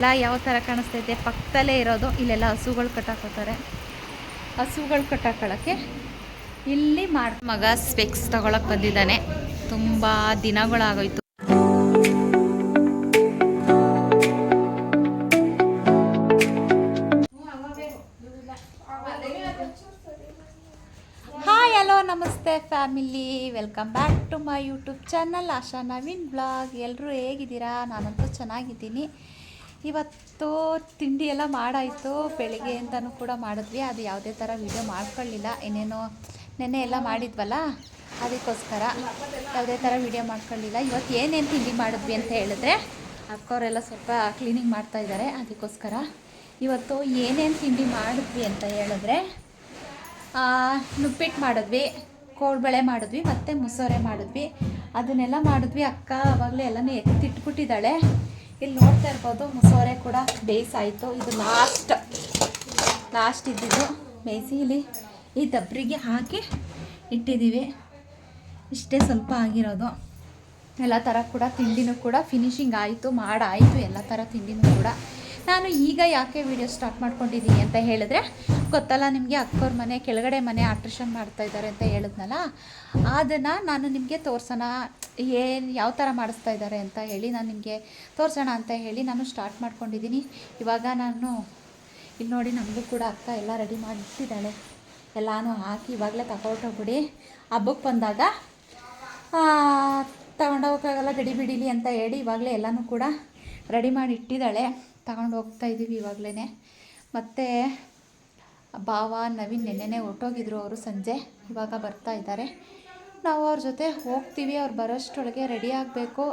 ಎಲ್ಲ ಯಾವ ಥರ ಇದೆ? ಪಕ್ಕದಲ್ಲೇ ಇರೋದು, ಇಲ್ಲೆಲ್ಲ ಹಸುಗಳು ಕಟ್ಟಾಕೋತಾರೆ. ಹಸುಗಳು ಕಟ್ಟಾಕೊಳ್ಳೋಕ್ಕೆ ಇಲ್ಲಿ ಮಾಡ್ ಮಗ ಸ್ಪೆಕ್ಸ್ ತಗೊಳಕ್ ಬಂದಿದ್ದಾನೆ. ತುಂಬ ದಿನಗಳಾಗೋಯ್ತು. Hi hello namaste family welcome back to my YouTube channel Asha Naveen blog ಎಲ್ಲರೂ ಹೇಗಿದ್ದೀರಾ? ನಾನಂತೂ ಚೆನ್ನಾಗಿದ್ದೀನಿ. ಇವತ್ತು ತಿಂಡಿ ಎಲ್ಲ ಮಾಡಾಯಿತು, ಬೆಳಿಗ್ಗೆ ಅಂತಲೂ ಕೂಡ ಮಾಡಿದ್ವಿ. ಅದು ಯಾವುದೇ ಥರ ವೀಡಿಯೋ ಮಾಡ್ಕೊಳ್ಳಿಲ್ಲ. ಏನೇನೋ ನೆನ್ನೆ ಎಲ್ಲ ಮಾಡಿದ್ವಲ್ಲ, ಅದಕ್ಕೋಸ್ಕರ ಯಾವುದೇ ಥರ ವೀಡಿಯೋ ಮಾಡ್ಕೊಳ್ಳಿಲ್ಲ. ಇವತ್ತು ಏನೇನು ತಿಂಡಿ ಮಾಡಿದ್ವಿ ಅಂತ ಹೇಳಿದ್ರೆ, ಅಕ್ಕವರೆಲ್ಲ ಸ್ವಲ್ಪ ಕ್ಲೀನಿಂಗ್ ಮಾಡ್ತಾ ಇದ್ದಾರೆ. ಅದಕ್ಕೋಸ್ಕರ ಇವತ್ತು ಏನೇನು ತಿಂಡಿ ಮಾಡಿದ್ವಿ ಅಂತ ಹೇಳಿದ್ರೆ ನುಪ್ಪಿಟ್ಟು ಮಾಡಿದ್ವಿ ಕೋಳ್ಬಳೆ ಮಾಡಿದ್ವಿ, ಮತ್ತು ಮುಸೋರೆ ಮಾಡಿದ್ವಿ. ಅದನ್ನೆಲ್ಲ ಮಾಡಿದ್ವಿ. ಅಕ್ಕ ಆವಾಗಲೇ ಎಲ್ಲನೂ ಎತ್ತಿಟ್ಬಿಟ್ಟಿದ್ದಾಳೆ ಇಲ್ಲಿ ನೋಡ್ತಾ ಇರ್ಬೋದು, ಮುಸೋರೆ ಕೂಡ ಬೇಯಿಸಾಯಿತು ಇದು ಲಾಸ್ಟ್ ಲಾಸ್ಟ್ ಇದ್ದಿದ್ದು. ಬೇಯಿಸಿ ಇಲ್ಲಿ ಈ ದಬ್ರಿಗೆ ಹಾಕಿ ಇಟ್ಟಿದ್ದೀವಿ. ಇಷ್ಟೇ ಸ್ವಲ್ಪ ಆಗಿರೋದು. ಎಲ್ಲ ಥರ ಕೂಡ ತಿಂಡಿನೂ ಕೂಡ ಫಿನಿಶಿಂಗ್ ಆಯಿತು, ಮಾಡಾಯಿತು ಎಲ್ಲ ಥರ ತಿಂಡಿನೂ ಕೂಡ. ನಾನು ಈಗ ಯಾಕೆ ವಿಡಿಯೋ ಸ್ಟಾರ್ಟ್ ಮಾಡ್ಕೊಂಡಿದ್ದೀನಿ ಅಂತ ಹೇಳಿದ್ರೆ, ಗೊತ್ತಲ್ಲ ನಿಮಗೆ ಅಕ್ಕವ್ರ ಮನೆ, ಕೆಳಗಡೆ ಮನೆ ಆಲ್ಟ್ರೇಷನ್ ಮಾಡ್ತಾ ಇದ್ದಾರೆ ಅಂತ ಹೇಳಿದ್ನಲ್ಲ, ಅದನ್ನು ನಾನು ನಿಮಗೆ ತೋರ್ಸೋಣ, ಏನು, ಯಾವ ಥರ ಮಾಡಿಸ್ತಾ ಇದ್ದಾರೆ ಅಂತ ಹೇಳಿ ನಾನು ನಿಮಗೆ ತೋರಿಸೋಣ ಅಂತ ಹೇಳಿ ನಾನು ಸ್ಟಾರ್ಟ್ ಮಾಡ್ಕೊಂಡಿದ್ದೀನಿ. ಇವಾಗ ನಾನು ಇಲ್ಲಿ ನೋಡಿ ನಮಗೂ ಕೂಡ ಅಕ್ಕ ಎಲ್ಲ ರೆಡಿ ಮಾಡಿಟ್ಟಿದ್ದಾಳೆ ಎಲ್ಲನೂ ಹಾಕಿ ಇವಾಗಲೇ ತಗೊಳ್ಟೋಗ್ಬಿಡಿ ಹಬ್ಬಕ್ಕೆ ಬಂದಾಗ ತಗೊಂಡೋಗೋಕ್ಕಾಗಲ್ಲ ಗಡಿ ಬಿಡಿಲಿ ಅಂತ ಹೇಳಿ ಇವಾಗಲೇ ಎಲ್ಲನೂ ಕೂಡ ರೆಡಿ ಮಾಡಿ ಇಟ್ಟಿದ್ದಾಳೆ. ತಗೊಂಡು ಹೋಗ್ತಾ ಇದ್ದೀವಿ ಇವಾಗಲೇ ಮತ್ತು ಭಾವ, ನವೀನ್ ನೆನ್ನೆನೇ ಹೊರಟೋಗಿದ್ರು ಅವರು ಸಂಜೆ. ಇವಾಗ ಬರ್ತಾ ಇದ್ದಾರೆ. ನಾವು ಅವ್ರ ಜೊತೆ ಹೋಗ್ತೀವಿ, ಅವ್ರು ಬರೋಷ್ಟರೊಳಗೆ ರೆಡಿ ಆಗಬೇಕು.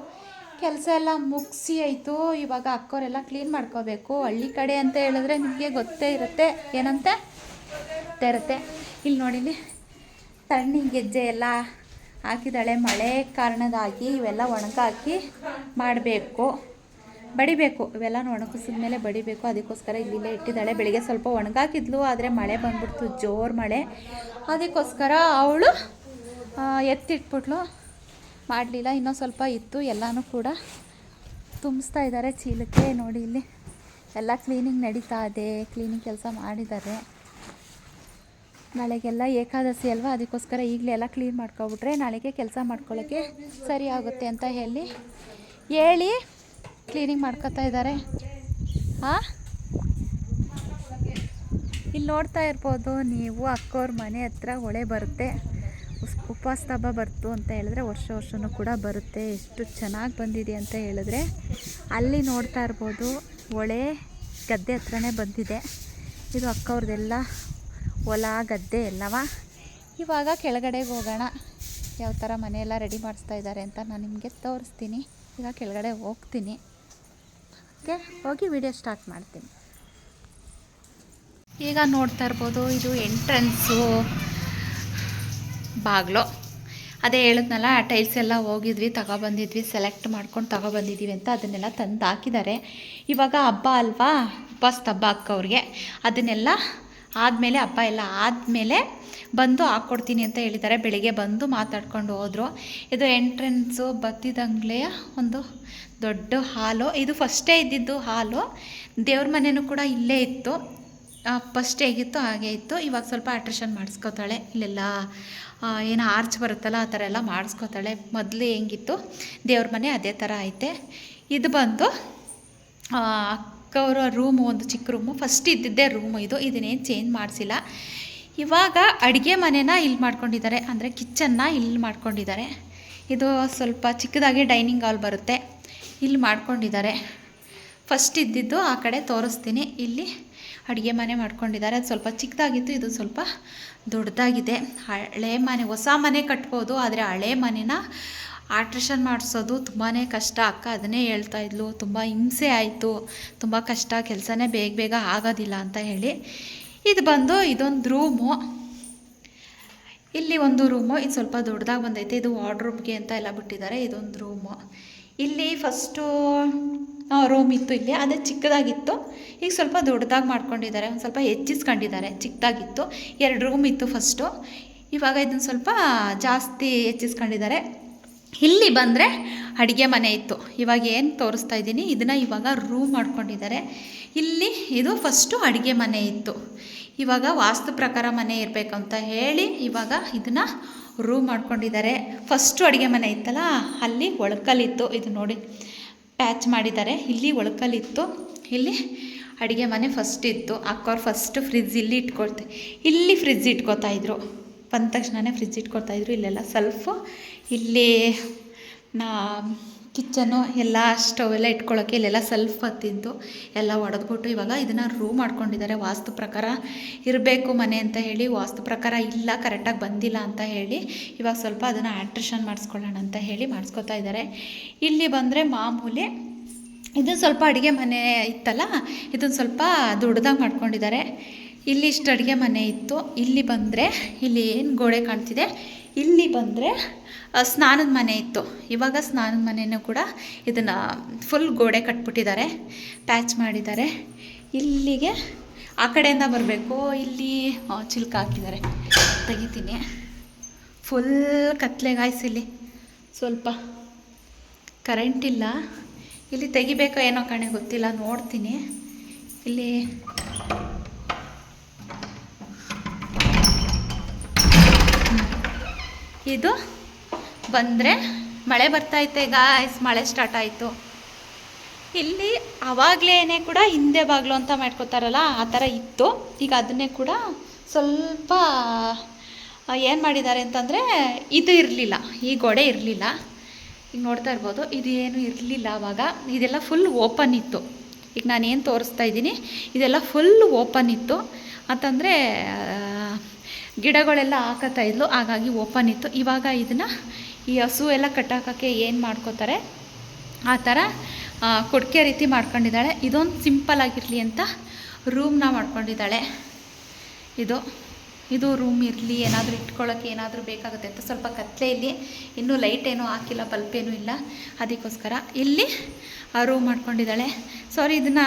ಕೆಲಸ ಎಲ್ಲ ಮುಗಿಸಿ ಆಯಿತು. ಇವಾಗ ಅಕ್ಕೋರೆಲ್ಲ ಕ್ಲೀನ್ ಮಾಡ್ಕೋಬೇಕು. ಹಳ್ಳಿ ಕಡೆ ಅಂತ ಹೇಳಿದ್ರೆ ನಿಮಗೆ ಗೊತ್ತೇ ಇರುತ್ತೆ. ಏನಂತೆ? ಗೊತ್ತೇ ಇರುತ್ತೆ ಇಲ್ಲಿ ನೋಡಿ, ಇಲ್ಲಿ ತಣ್ಣಿ ಗೆಜ್ಜೆ ಎಲ್ಲ ಹಾಕಿದ್ದಾಳೆ. ಮಳೆ ಕಾರಣದಾಗಿ ಇವೆಲ್ಲ ಒಣಗಾಕಿ ಮಾಡಬೇಕು. ಬಡಿಬೇಕು. ಇವೆಲ್ಲ ಒಣಗಿಸಿದ ಮೇಲೆ ಬಡಿಬೇಕು. ಅದಕ್ಕೋಸ್ಕರ ಇಲ್ಲಿಲ್ಲೇ ಇಟ್ಟಿದ್ದಾಳೆ. ಬೆಳಿಗ್ಗೆ ಸ್ವಲ್ಪ ಒಣಗಾಕಿದ್ಲು, ಆದರೆ ಮಳೆ ಬಂದ್ಬಿಡ್ತು. ಜೋರು ಮಳೆ. ಅದಕ್ಕೋಸ್ಕರ ಅವಳು ಎತ್ತಿಟ್ಬಿಟ್ಲು. ಮಾಡಲಿಲ್ಲ. ಇನ್ನೂ ಸ್ವಲ್ಪ ಇತ್ತು. ಎಲ್ಲನೂ ಕೂಡ ತುಂಬಿಸ್ತಾ ಇದ್ದಾರೆ ಚೀಲಕ್ಕೆ. ನೋಡಿ ಇಲ್ಲಿ ಎಲ್ಲ ಕ್ಲೀನಿಂಗ್ ನಡೀತಾ ಇದೆ. ಕ್ಲೀನಿಂಗ್ ಕೆಲಸ ಮಾಡಿದ್ದಾರೆ. ನಾಳೆಗೆಲ್ಲ ಏಕಾದಶಿ ಅಲ್ವಾ? ಅದಕ್ಕೋಸ್ಕರ ಈಗಲೇ ಎಲ್ಲ ಕ್ಲೀನ್ ಮಾಡ್ಕೊಬಿಟ್ರೆ ನಾಳೆಗೆ ಕೆಲಸ ಮಾಡ್ಕೊಳ್ಳೋಕ್ಕೆ ಸರಿ ಆಗುತ್ತೆ ಅಂತ ಹೇಳಿ ಹೇಳಿ ಕ್ಲೀನಿಂಗ್ ಮಾಡ್ಕೋತಾ ಇದ್ದಾರೆ ಹಾಂ? ಇಲ್ಲಿ ನೋಡ್ತಾ ಇರ್ಬೋದು, ನೀವು ಅಕ್ಕವ್ರ ಮನೆ ಹತ್ರ ಹೊಳೆ ಬರುತ್ತೆ. ಉಪವಾಸ ಬರ್ತು ಅಂತ ಹೇಳಿದ್ರೆ ವರ್ಷ ವರ್ಷವೂ ಕೂಡ ಬರುತ್ತೆ. ಎಷ್ಟು ಚೆನ್ನಾಗಿ ಬಂದಿದೆ ಅಂತ ಹೇಳಿದ್ರೆ, ಅಲ್ಲಿ ನೋಡ್ತಾ ಇರ್ಬೋದು, ಹೊಳೆ ಗದ್ದೆ ಹತ್ರನೇ ಬಂದಿದೆ. ಇದು ಅಕ್ಕವ್ರದ್ದೆಲ್ಲ ಹೊಲ, ಗದ್ದೆ ಎಲ್ಲವ? ಇವಾಗ ಕೆಳಗಡೆಗೆ ಹೋಗೋಣ. ಯಾವ ಥರ ಮನೆಯೆಲ್ಲ ರೆಡಿ ಮಾಡಿಸ್ತಾ ಇದ್ದಾರೆ ಅಂತ ನಾನು ನಿಮಗೆ ತೋರಿಸ್ತೀನಿ. ಈಗ ಕೆಳಗಡೆ ಹೋಗ್ತೀನಿ. ಓಕೆ, ಹೋಗಿ ವಿಡಿಯೋ ಸ್ಟಾರ್ಟ್ ಮಾಡ್ತೀನಿ. ಈಗ ನೋಡ್ತಾ ಇರ್ಬೋದು, ಇದು ಎಂಟ್ರೆನ್ಸು ಬಾಗಿಲು. ಅದೇ ಹೇಳಿದ್ನಲ್ಲ ಟೈಲ್ಸ್ ಎಲ್ಲ ಹೋಗಿದ್ವಿ, ತಗೊಬಂದಿದ್ವಿ ಸೆಲೆಕ್ಟ್ ಮಾಡ್ಕೊಂಡು ತಗೊಬಂದಿದ್ದೀವಿ ಅಂತ ಅದನ್ನೆಲ್ಲ ತಂದು ಹಾಕಿದ್ದಾರೆ. ಇವಾಗ ಹಬ್ಬ ಅಲ್ವಾ? ಉಪವಾಸ ಹಬ್ಬ ಅಕ್ಕವ್ರಿಗೆ. ಅದನ್ನೆಲ್ಲ ಆದಮೇಲೆ, ಹಬ್ಬ ಎಲ್ಲ ಆದಮೇಲೆ ಬಂದು ಹಾಕ್ಕೊಡ್ತೀನಿ ಅಂತ ಹೇಳಿದ್ದಾರೆ. ಬೆಳಿಗ್ಗೆ ಬಂದು ಮಾತಾಡ್ಕೊಂಡು ಹೋದರು. ಇದು ಎಂಟ್ರೆನ್ಸು ಬತ್ತಿದಂಗ್ಲೆಯ ಒಂದು ದೊಡ್ಡ ಹಾಲು, ಇದು ಫಸ್ಟೇ ಇದ್ದಿದ್ದು ಹಾಲು, ದೇವ್ರ ಮನೆಯೂ ಕೂಡ ಇಲ್ಲೇ ಇತ್ತು. ಫಸ್ಟ್ ಹೇಗಿತ್ತು ಹಾಗೆ ಇತ್ತು. ಇವಾಗ ಸ್ವಲ್ಪ ಆಲ್ಟ್ರೇಷನ್ ಮಾಡಿಸ್ಕೋತಾಳೆ. ಇಲ್ಲೆಲ್ಲ ಏನು ಆರ್ಚ್ ಬರುತ್ತಲ್ಲ, ಆ ಥರ ಎಲ್ಲ ಮಾಡಿಸ್ಕೋತಾಳೆ. ಮೊದಲು ಹೆಂಗಿತ್ತು, ದೇವ್ರ ಮನೆ ಅದೇ ಥರ ಐತೆ. ಇದು ಬಂದು ಅಕ್ಕವರ ರೂಮು, ಒಂದು ಚಿಕ್ಕ ರೂಮು. ಫಸ್ಟ್ ಇದ್ದಿದ್ದೇ ರೂಮು ಇದು. ಇದನ್ನೇನು ಚೇಂಜ್ ಮಾಡಿಸಿಲ್ಲ. ಇವಾಗ ಅಡುಗೆ ಮನೆನ ಇಲ್ಲಿ ಮಾಡ್ಕೊಂಡಿದ್ದಾರೆ. ಅಂದರೆ ಕಿಚನ್ನ ಇಲ್ಲಿ ಮಾಡ್ಕೊಂಡಿದ್ದಾರೆ. ಇದು ಸ್ವಲ್ಪ ಚಿಕ್ಕದಾಗಿ ಡೈನಿಂಗ್ ಹಾಲ್ ಬರುತ್ತೆ. ಇಲ್ಲಿ ಮಾಡ್ಕೊಂಡಿದ್ದಾರೆ. ಫಸ್ಟ್ ಇದ್ದಿದ್ದು ಆ ಕಡೆ ತೋರಿಸ್ತೀನಿ. ಇಲ್ಲಿ ಅಡುಗೆ ಮನೆ ಮಾಡ್ಕೊಂಡಿದ್ದಾರೆ. ಅದು ಸ್ವಲ್ಪ ಚಿಕ್ಕದಾಗಿತ್ತು, ಇದು ಸ್ವಲ್ಪ ದೊಡ್ಡದಾಗಿದೆ. ಹಳೆ ಮನೆ, ಹೊಸ ಮನೆ ಕಟ್ಬೋದು, ಆದರೆ ಹಳೆ ಮನೆನ ಆಲ್ಟ್ರೇಷನ್ ಮಾಡಿಸೋದು ತುಂಬಾ ಕಷ್ಟ. ಅಕ್ಕ ಅದನ್ನೇ ಹೇಳ್ತಾ ಇದ್ಲು, ತುಂಬ ಹಿಂಸೆ ಆಯಿತು, ತುಂಬ ಕಷ್ಟ, ಕೆಲಸನೇ ಬೇಗ ಬೇಗ ಆಗೋದಿಲ್ಲ ಅಂತ ಹೇಳಿ. ಇದು ಬಂದು ಇದೊಂದು ರೂಮು. ಇಲ್ಲಿ ಒಂದು ರೂಮು, ಇದು ಸ್ವಲ್ಪ ದೊಡ್ಡದಾಗಿ ಬಂದೈತೆ. ಇದು ವಾರ್ಡ್ರೂಬ್ಗೆ ಅಂತ ಎಲ್ಲ ಬಿಟ್ಟಿದ್ದಾರೆ, ಇದೊಂದು ರೂಮು. ಇಲ್ಲಿ ಫಸ್ಟು ರೂಮ್ ಇತ್ತು ಇಲ್ಲಿ. ಅದೇ ಚಿಕ್ಕದಾಗಿತ್ತು. ಈಗ ಸ್ವಲ್ಪ ದೊಡ್ಡದಾಗಿ ಮಾಡ್ಕೊಂಡಿದ್ದಾರೆ. ಒಂದು ಸ್ವಲ್ಪ ಹೆಚ್ಚಿಸ್ಕೊಂಡಿದ್ದಾರೆ. ಚಿಕ್ಕದಾಗಿತ್ತು. ಎರಡು ರೂಮ್ ಇತ್ತು ಫಸ್ಟು ಇವಾಗ ಇದನ್ನು ಸ್ವಲ್ಪ ಜಾಸ್ತಿ ಹೆಚ್ಚಿಸ್ಕೊಂಡಿದ್ದಾರೆ. ಇಲ್ಲಿ ಬಂದರೆ ಅಡುಗೆ ಮನೆ ಇತ್ತು. ಇವಾಗ ಏನು ತೋರಿಸ್ತಾ ಇದ್ದೀನಿ? ಇದನ್ನು ಇವಾಗ ರೂಮ್ ಮಾಡ್ಕೊಂಡಿದ್ದಾರೆ. ಇಲ್ಲಿ ಇದು ಫಸ್ಟು ಅಡುಗೆ ಮನೆ ಇತ್ತು. ಇವಾಗ ವಾಸ್ತು ಪ್ರಕಾರ ಮನೆ ಇರಬೇಕು ಅಂತ ಹೇಳಿ ಇವಾಗ ಇದನ್ನು ರೂಮ್ ಮಾಡ್ಕೊಂಡಿದ್ದಾರೆ. ಫಸ್ಟು ಅಡುಗೆ ಮನೆ ಇತ್ತಲ್ಲ, ಅಲ್ಲಿ ಒಳಕಲ್ಲಿತ್ತು. ಇದು ನೋಡಿ ಪ್ಯಾಚ್ ಮಾಡಿದ್ದಾರೆ. ಇಲ್ಲಿ ಒಳಕಲ್ಲಿತ್ತು. ಇಲ್ಲಿ ಅಡುಗೆ ಮನೆ ಫಸ್ಟ್ ಇತ್ತು. ಅಕ್ಕವ್ರು ಫಸ್ಟು ಫ್ರಿಜ್ ಇಲ್ಲಿ ಇಟ್ಕೊಳ್ತೆ. ಇಲ್ಲಿ ಫ್ರಿಜ್ ಇಟ್ಕೋತಾ ಇದ್ರು. ಬಂದ ತಕ್ಷಣನೇ ಫ್ರಿಜ್ ಇಟ್ಕೊಳ್ತಾ ಇದ್ರು. ಇಲ್ಲೆಲ್ಲ ಸೆಲ್ಫು ಇಲ್ಲಿ ನಾ ಕಿಚನ್ನು ಎಲ್ಲ ಸ್ಟವ್ ಎಲ್ಲ ಇಟ್ಕೊಳ್ಳೋಕ್ಕೆ ಇಲ್ಲೆಲ್ಲ ಸೆಲ್ಫ್ ಹತ್ತಿದ್ದು ಎಲ್ಲ ಒಡೆದ್ಬಿಟ್ಟು ಇವಾಗ ಇದನ್ನು ರೂಮ್ ಮಾಡ್ಕೊಂಡಿದ್ದಾರೆ. ವಾಸ್ತು ಪ್ರಕಾರ ಇರಬೇಕು ಮನೆ ಅಂತ ಹೇಳಿ, ವಾಸ್ತು ಪ್ರಕಾರ ಇಲ್ಲ ಕರೆಕ್ಟಾಗಿ ಬಂದಿಲ್ಲ ಅಂತ ಹೇಳಿ ಇವಾಗ ಸ್ವಲ್ಪ ಅದನ್ನು ಆಲ್ಟ್ರೇಷನ್ ಮಾಡಿಸ್ಕೊಳ್ಳೋಣ ಅಂತ ಹೇಳಿ ಮಾಡಿಸ್ಕೊತಾ ಇದ್ದಾರೆ. ಇಲ್ಲಿ ಬಂದರೆ ಮಾಮೂಲಿ ಇದನ್ನು ಸ್ವಲ್ಪ ಅಡುಗೆ ಮನೆ ಇತ್ತಲ್ಲ, ಇದನ್ನು ಸ್ವಲ್ಪ ದೊಡ್ಡದಾಗಿ ಮಾಡ್ಕೊಂಡಿದ್ದಾರೆ. ಇಲ್ಲಿ ಇಷ್ಟು ಅಡುಗೆ ಮನೆ ಇತ್ತು. ಇಲ್ಲಿ ಬಂದರೆ ಇಲ್ಲಿ ಏನು ಗೋಡೆ ಕಾಣ್ತಿದೆ? ಇಲ್ಲಿ ಬಂದರೆ ಸ್ನಾನದ ಮನೆ ಇತ್ತು. ಇವಾಗ ಸ್ನಾನದ ಮನೆಯೂ ಕೂಡ ಇದನ್ನು ಫುಲ್ ಗೋಡೆ ಕಟ್ಬಿಟ್ಟಿದ್ದಾರೆ. ಪ್ಯಾಚ್ ಮಾಡಿದ್ದಾರೆ. ಇಲ್ಲಿಗೆ ಆ ಕಡೆಯಿಂದ ಬರಬೇಕು. ಇಲ್ಲಿ ಚಿಲ್ಕ ಹಾಕಿದ್ದಾರೆ. ತೆಗಿತೀನಿ. ಫುಲ್ ಕತ್ಲೆಗಾಯ್ಸ್ ಇಲ್ಲಿ. ಸ್ವಲ್ಪ ಕರೆಂಟ್ ಇಲ್ಲ. ಇಲ್ಲಿ ತೆಗಿಬೇಕೋ ಏನೋ ಕಣೆ ಗೊತ್ತಿಲ್ಲ. ನೋಡ್ತೀನಿ. ಇಲ್ಲಿ ಇದು ಬಂದರೆ ಮಳೆ ಬರ್ತೈತೆ ಗಾಯ್ಸ್ ಮಳೆ ಸ್ಟಾರ್ಟ್ ಆಯಿತು. ಇಲ್ಲಿ ಆವಾಗಲೇ ಕೂಡ ಹಿಂದೆ ಬಾಗಿಲು ಅಂತ ಮಾಡ್ಕೋತಾರಲ್ಲ, ಆ ಥರ ಇತ್ತು. ಈಗ ಅದನ್ನೇ ಕೂಡ ಸ್ವಲ್ಪ ಏನು ಮಾಡಿದ್ದಾರೆ ಅಂತಂದರೆ, ಇದು ಇರಲಿಲ್ಲ. ಈ ಗೋಡೆ ಇರಲಿಲ್ಲ. ಈಗ ನೋಡ್ತಾ ಇರ್ಬೋದು ಇದು ಏನು ಇರಲಿಲ್ಲ ಆವಾಗ ಇದೆಲ್ಲ ಫುಲ್ ಓಪನ್ ಇತ್ತು. ಈಗ ನಾನು ಏನು ತೋರಿಸ್ತಾ ಇದ್ದೀನಿ, ಇದೆಲ್ಲ ಫುಲ್ ಓಪನ್ ಇತ್ತು. ಅಂತಂದರೆ ಗಿಡಗಳೆಲ್ಲ ಹಾಕತ್ತಾ ಇದ್ಲು, ಹಾಗಾಗಿ ಓಪನ್ ಇತ್ತು. ಇವಾಗ ಇದನ್ನು ಈ ಹಸು ಎಲ್ಲ ಕಟ್ಟಾಕೋಕ್ಕೆ ಏನು ಮಾಡ್ಕೋತಾರೆ? ಆ ಥರ ಕೊಡಕೆ ರೀತಿ ಮಾಡ್ಕೊಂಡಿದ್ದಾಳೆ. ಇದೊಂದು ಸಿಂಪಲ್ ಆಗಿರಲಿ ಅಂತ ರೂಮ್ನ ಮಾಡ್ಕೊಂಡಿದ್ದಾಳೆ. ಇದು ಇದು ರೂಮ್ ಇರಲಿ, ಏನಾದರೂ ಇಟ್ಕೊಳ್ಳೋಕ್ಕೆ ಏನಾದರೂ ಬೇಕಾಗುತ್ತೆ ಅಂತ ಸ್ವಲ್ಪ ಕತ್ಲೆ ಇಲ್ಲಿ ಇನ್ನೂ ಲೈಟ್ ಏನೂ ಹಾಕಿಲ್ಲ ಬಲ್ಪ್ ಏನೂ ಇಲ್ಲ. ಅದಕ್ಕೋಸ್ಕರ ಇಲ್ಲಿ ರೂಮ್ ಮಾಡ್ಕೊಂಡಿದ್ದಾಳೆ. ಸಾರಿ ಇದನ್ನು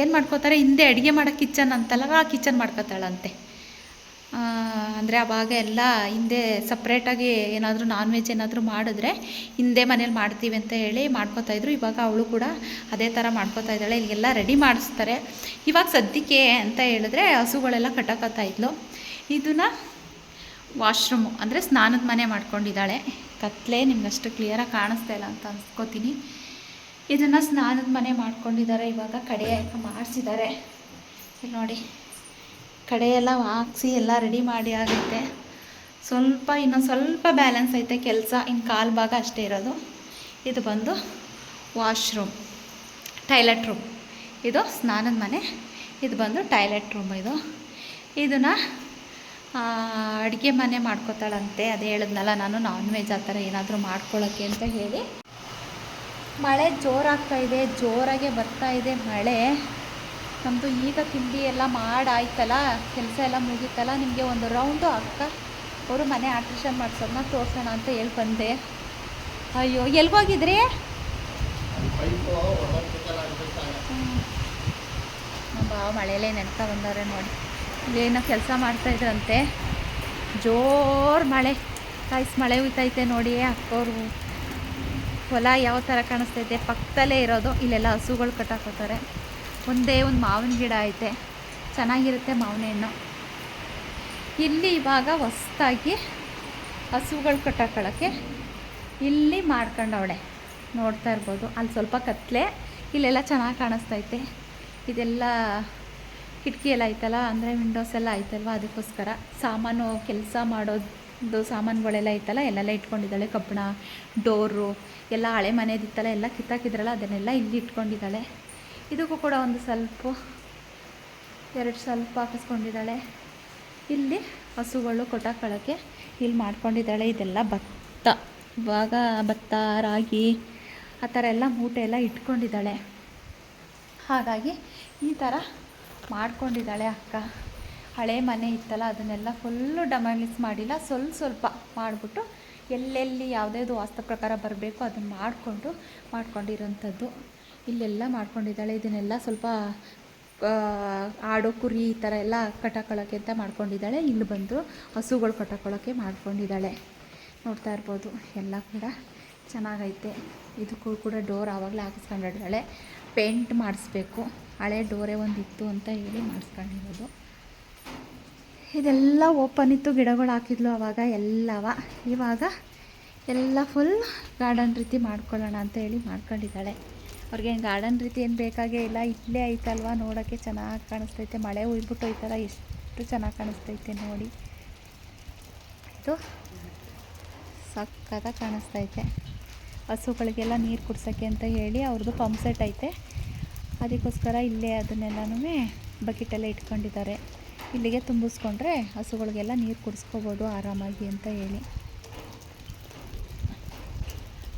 ಏನು ಮಾಡ್ಕೋತಾರೆ? ಹಿಂದೆ ಅಡುಗೆ ಮಾಡೋ ಕಿಚನ್ ಅಂತಲ್ಲ, ಆ ಕಿಚನ್ ಮಾಡ್ಕೋತಾಳಂತೆ. ಅಂದರೆ ಅವಾಗ ಎಲ್ಲ ಹಿಂದೆ ಸಪ್ರೇಟಾಗಿ ಏನಾದರೂ ನಾನ್ ವೆಜ್ ಏನಾದರೂ ಮಾಡಿದ್ರೆ ಹಿಂದೆ ಮನೇಲಿ ಮಾಡ್ತೀವಿ ಅಂತ ಹೇಳಿ ಮಾಡ್ಕೋತಾ ಇದ್ರು. ಇವಾಗ ಅವಳು ಕೂಡ ಅದೇ ಥರ ಮಾಡ್ಕೋತಾ ಇದ್ದಾಳೆ. ಇಲ್ಲಿಗೆಲ್ಲ ರೆಡಿ ಮಾಡಿಸ್ತಾರೆ. ಇವಾಗ ಸದ್ಯಕ್ಕೆ ಅಂತ ಹೇಳಿದ್ರೆ ಹಸುಗಳೆಲ್ಲ ಕಟ್ಟಕತ್ತಾ ಇದ್ಲು. ಇದನ್ನು ವಾಶ್ರೂಮು ಅಂದರೆ ಸ್ನಾನದ ಮನೆ ಮಾಡ್ಕೊಂಡಿದ್ದಾಳೆ. ಕತ್ಲೆ ನಿಮ್ಗೆ ಅಷ್ಟು ಕ್ಲಿಯರಾಗಿ ಕಾಣಿಸ್ತಾ ಇಲ್ಲ ಅಂತ ಅನ್ಸ್ಕೋತೀನಿ. ಇದನ್ನು ಸ್ನಾನದ ಮನೆ ಮಾಡ್ಕೊಂಡಿದ್ದಾರೆ. ಇವಾಗ ಕಡೆ ಮಾಡಿಸಿದ್ದಾರೆ. ನೋಡಿ. ಕಡೆ ಎಲ್ಲ ಹಾಕ್ಸಿ ಎಲ್ಲ ರೆಡಿ ಮಾಡಿ ಆಗುತ್ತೆ. ಸ್ವಲ್ಪ ಇನ್ನೊಂದು ಸ್ವಲ್ಪ ಬ್ಯಾಲೆನ್ಸ್ ಐತೆ, ಕೆಲಸ ಇನ್ನು ಕಾಲು ಭಾಗ ಅಷ್ಟೇ ಇರೋದು. ಇದು ಬಂದು ವಾಶ್ರೂಮ್ ಟಾಯ್ಲೆಟ್ ರೂಮ್ ಇದು ಸ್ನಾನದ ಮನೆ, ಇದು ಬಂದು ಟಾಯ್ಲೆಟ್ ರೂಮ್ ಇದು. ಇದನ್ನು ಅಡುಗೆ ಮನೆ ಮಾಡ್ಕೋತಾಳಂತೆ, ಅದೇ ಹೇಳಿದ್ನಲ್ಲ, ನಾನು ನಾನ್ ವೆಜ್ ಆ ಥರ ಏನಾದರೂ ಮಾಡ್ಕೊಳ್ಳೋಕ್ಕೆ ಅಂತ ಹೇಳಿ. ಮಳೆ ಜೋರಾಗ್ತಾ ಇದೆ, ಜೋರಾಗೆ ಬರ್ತಾ ಇದೆ ಮಳೆ. ನಮ್ಮದು ಈಗ ತಿಂಡಿ ಎಲ್ಲ ಮಾಡಾಯ್ತಲ್ಲ, ಕೆಲಸ ಎಲ್ಲ ಮುಗೀತಲ್ಲ, ನಿಮಗೆ ಒಂದು ರೌಂಡು ಅಕ್ಕ. ಅವರು ಮನೆ ಆಲ್ಟ್ರೇಷನ್ ಮಾಡಿಸೋದನ್ನ ತೋರಿಸೋಣ ಅಂತ ಹೇಳಿ ಬಂದೆ. ಅಯ್ಯೋ, ಎಲ್ಗೋಗಿದ್ರಿ? ನಮ್ಮ ಮಳೆಯಲ್ಲೇ ನೆನ್ಕ ಬಂದವ್ರೆ ನೋಡಿ. ಇಲ್ಲೇನೋ ಕೆಲಸ ಮಾಡ್ತಾಯಿದ್ರಂತೆ ಜೋರು ಮಳೆ. ಕಾಯಿಸ್ ಮಳೆ ಉಯ್ತೈತೆ ನೋಡಿ ಅಕ್ಕೋರು. ಹೊಲ ಯಾವ ಥರ ಕಾಣಿಸ್ತೈತೆ ಪಕ್ಕದಲ್ಲೇ ಇರೋದು. ಇಲ್ಲೆಲ್ಲ ಹಸುಗಳು ಕಟ್ಟಾಕೋತಾರೆ ಒಂದೇ ಒಂದು ಮಾವಿನ ಗಿಡ ಐತೆ. ಚೆನ್ನಾಗಿರುತ್ತೆ ಮಾವಿನ ಹಣ್ಣು. ಇಲ್ಲಿ ಇವಾಗ ಹೊಸ್ದಾಗಿ ಹಸುಗಳು ಕಟ್ಟಾಕೊಳ್ಳೋಕ್ಕೆ ಇಲ್ಲಿ ಮಾಡ್ಕೊಂಡವಳೆ. ನೋಡ್ತಾ ಇರ್ಬೋದು. ಅಲ್ಲಿ ಸ್ವಲ್ಪ ಕತ್ತಲೆ ಇಲ್ಲೆಲ್ಲ ಚೆನ್ನಾಗಿ ಕಾಣಿಸ್ತೈತೆ ಇದೆಲ್ಲ ಕಿಟಕಿ ಎಲ್ಲ ಐತಲ್ಲ, ಅಂದರೆ ವಿಂಡೋಸ್ ಎಲ್ಲ ಐತಲ್ವ ಅದಕ್ಕೋಸ್ಕರ. ಸಾಮಾನು, ಕೆಲಸ ಮಾಡೋದು, ಸಾಮಾನುಗಳೆಲ್ಲ ಐತಲ್ಲ, ಎಲ್ಲೆಲ್ಲ ಇಟ್ಕೊಂಡಿದ್ದಾಳೆ. ಕಬ್ಬಣ, ಡೋರು, ಎಲ್ಲ ಹಳೆ ಮನೆದಿತ್ತಲ್ಲ, ಎಲ್ಲ ಕಿತ್ತಾಕಿದ್ರಲ್ಲ, ಅದನ್ನೆಲ್ಲ ಇಲ್ಲಿ ಇಟ್ಕೊಂಡಿದ್ದಾಳೆ. ಇದಕ್ಕೂ ಕೂಡ ಒಂದು ಸ್ವಲ್ಪ, ಎರಡು ಸ್ವಲ್ಪ ಹಾಕಿಸ್ಕೊಂಡಿದ್ದಾಳೆ. ಇಲ್ಲಿ ಹಸುಗಳು ಕೊಟ್ಟಾಕೊಳ್ಳೋಕ್ಕೆ ಇಲ್ಲಿ ಮಾಡ್ಕೊಂಡಿದ್ದಾಳೆ. ಇದೆಲ್ಲ ಭತ್ತ ಇವಾಗ ಭತ್ತ, ರಾಗಿ, ಆ ಥರ ಎಲ್ಲ ಮೂಟೆ ಎಲ್ಲ ಇಟ್ಕೊಂಡಿದ್ದಾಳೆ. ಹಾಗಾಗಿ ಈ ಥರ ಮಾಡ್ಕೊಂಡಿದ್ದಾಳೆ ಅಕ್ಕ. ಹಳೆ ಮನೆ ಇತ್ತಲ್ಲ, ಅದನ್ನೆಲ್ಲ ಫುಲ್ಲು ಡಮಾಲಿಸ್ ಮಾಡಿಲ್ಲ. ಸ್ವಲ್ಪ ಸ್ವಲ್ಪ ಮಾಡಿಬಿಟ್ಟು ಎಲ್ಲೆಲ್ಲಿ ಯಾವುದ್ಯಾವುದು ವಾಸ್ತು ಪ್ರಕಾರ ಬರಬೇಕು ಅದನ್ನು ಮಾಡಿಕೊಂಡು ಮಾಡ್ಕೊಂಡಿರೋಂಥದ್ದು. ಇಲ್ಲೆಲ್ಲ ಮಾಡ್ಕೊಂಡಿದ್ದಾಳೆ. ಇದನ್ನೆಲ್ಲ ಸ್ವಲ್ಪ ಆಡೋ, ಕುರಿ ಈ ಥರ ಎಲ್ಲ ಕಟ್ಟಾಕೊಳ್ಳೋಕ್ಕೆ ಅಂತ ಮಾಡ್ಕೊಂಡಿದ್ದಾಳೆ. ಇಲ್ಲಿ ಬಂದು ಹಸುಗಳು ಕಟ್ಟಾಕೊಳ್ಳೋಕ್ಕೆ ಮಾಡ್ಕೊಂಡಿದ್ದಾಳೆ. ನೋಡ್ತಾ ಇರ್ಬೋದು, ಎಲ್ಲ ಕೂಡ ಚೆನ್ನಾಗೈತೆ. ಇದಕ್ಕೂ ಕೂಡ ಡೋರ್ ಆವಾಗಲೇ ಹಾಕಿಸ್ಕೊಂಡಿದ್ದಾಳೆ. ಪೇಂಟ್ ಮಾಡಿಸ್ಬೇಕು. ಹಳೆ ಡೋರೇ ಒಂದಿತ್ತು ಅಂತ ಹೇಳಿ ಮಾಡಿಸ್ಕೊಂಡಿರೋದು. ಇದೆಲ್ಲ ಓಪನ್ ಇತ್ತು, ಗಿಡಗಳು ಹಾಕಿದ್ಲು ಆವಾಗ ಎಲ್ಲವ. ಇವಾಗ ಎಲ್ಲ ಫುಲ್ ಗಾರ್ಡನ್ ರೀತಿ ಮಾಡ್ಕೊಳ್ಳೋಣ ಅಂತ ಹೇಳಿ ಮಾಡ್ಕೊಂಡಿದ್ದಾಳೆ. ಅವ್ರಿಗೇನು ಗಾರ್ಡನ್ ರೀತಿ ಏನು ಬೇಕಾಗೇ ಇಲ್ಲ, ಇಲ್ಲೇ ಐತಲ್ವ ನೋಡೋಕ್ಕೆ ಚೆನ್ನಾಗಿ ಕಾಣಿಸ್ತೈತೆ. ಮಳೆ ಉಯ್ಬಿಟ್ಟು ಹೋಯ್ತಲ್ಲ ಎಷ್ಟು ಚೆನ್ನಾಗಿ ಕಾಣಿಸ್ತೈತೆ ನೋಡಿ. ಇದು ಸಕ್ಕತ್ತಾಗಿ ಕಾಣಿಸ್ತೈತೆ. ಹಸುಗಳಿಗೆಲ್ಲ ನೀರು ಕುಡ್ಸೋಕ್ಕೆ ಅಂತ ಹೇಳಿ ಅವ್ರದ್ದು ಪಂಪ್ ಸೆಟ್ ಐತೆ. ಅದಕ್ಕೋಸ್ಕರ ಇಲ್ಲೇ ಅದನ್ನೆಲ್ಲನೂ ಬಕೆಟೆಲ್ಲ ಇಟ್ಕೊಂಡಿದ್ದಾರೆ. ಇಲ್ಲಿಗೆ ತುಂಬಿಸ್ಕೊಂಡ್ರೆ ಹಸುಗಳಿಗೆಲ್ಲ ನೀರು ಕುಡಿಸ್ಕೋಬೋದು ಆರಾಮಾಗಿ ಅಂತ ಹೇಳಿ.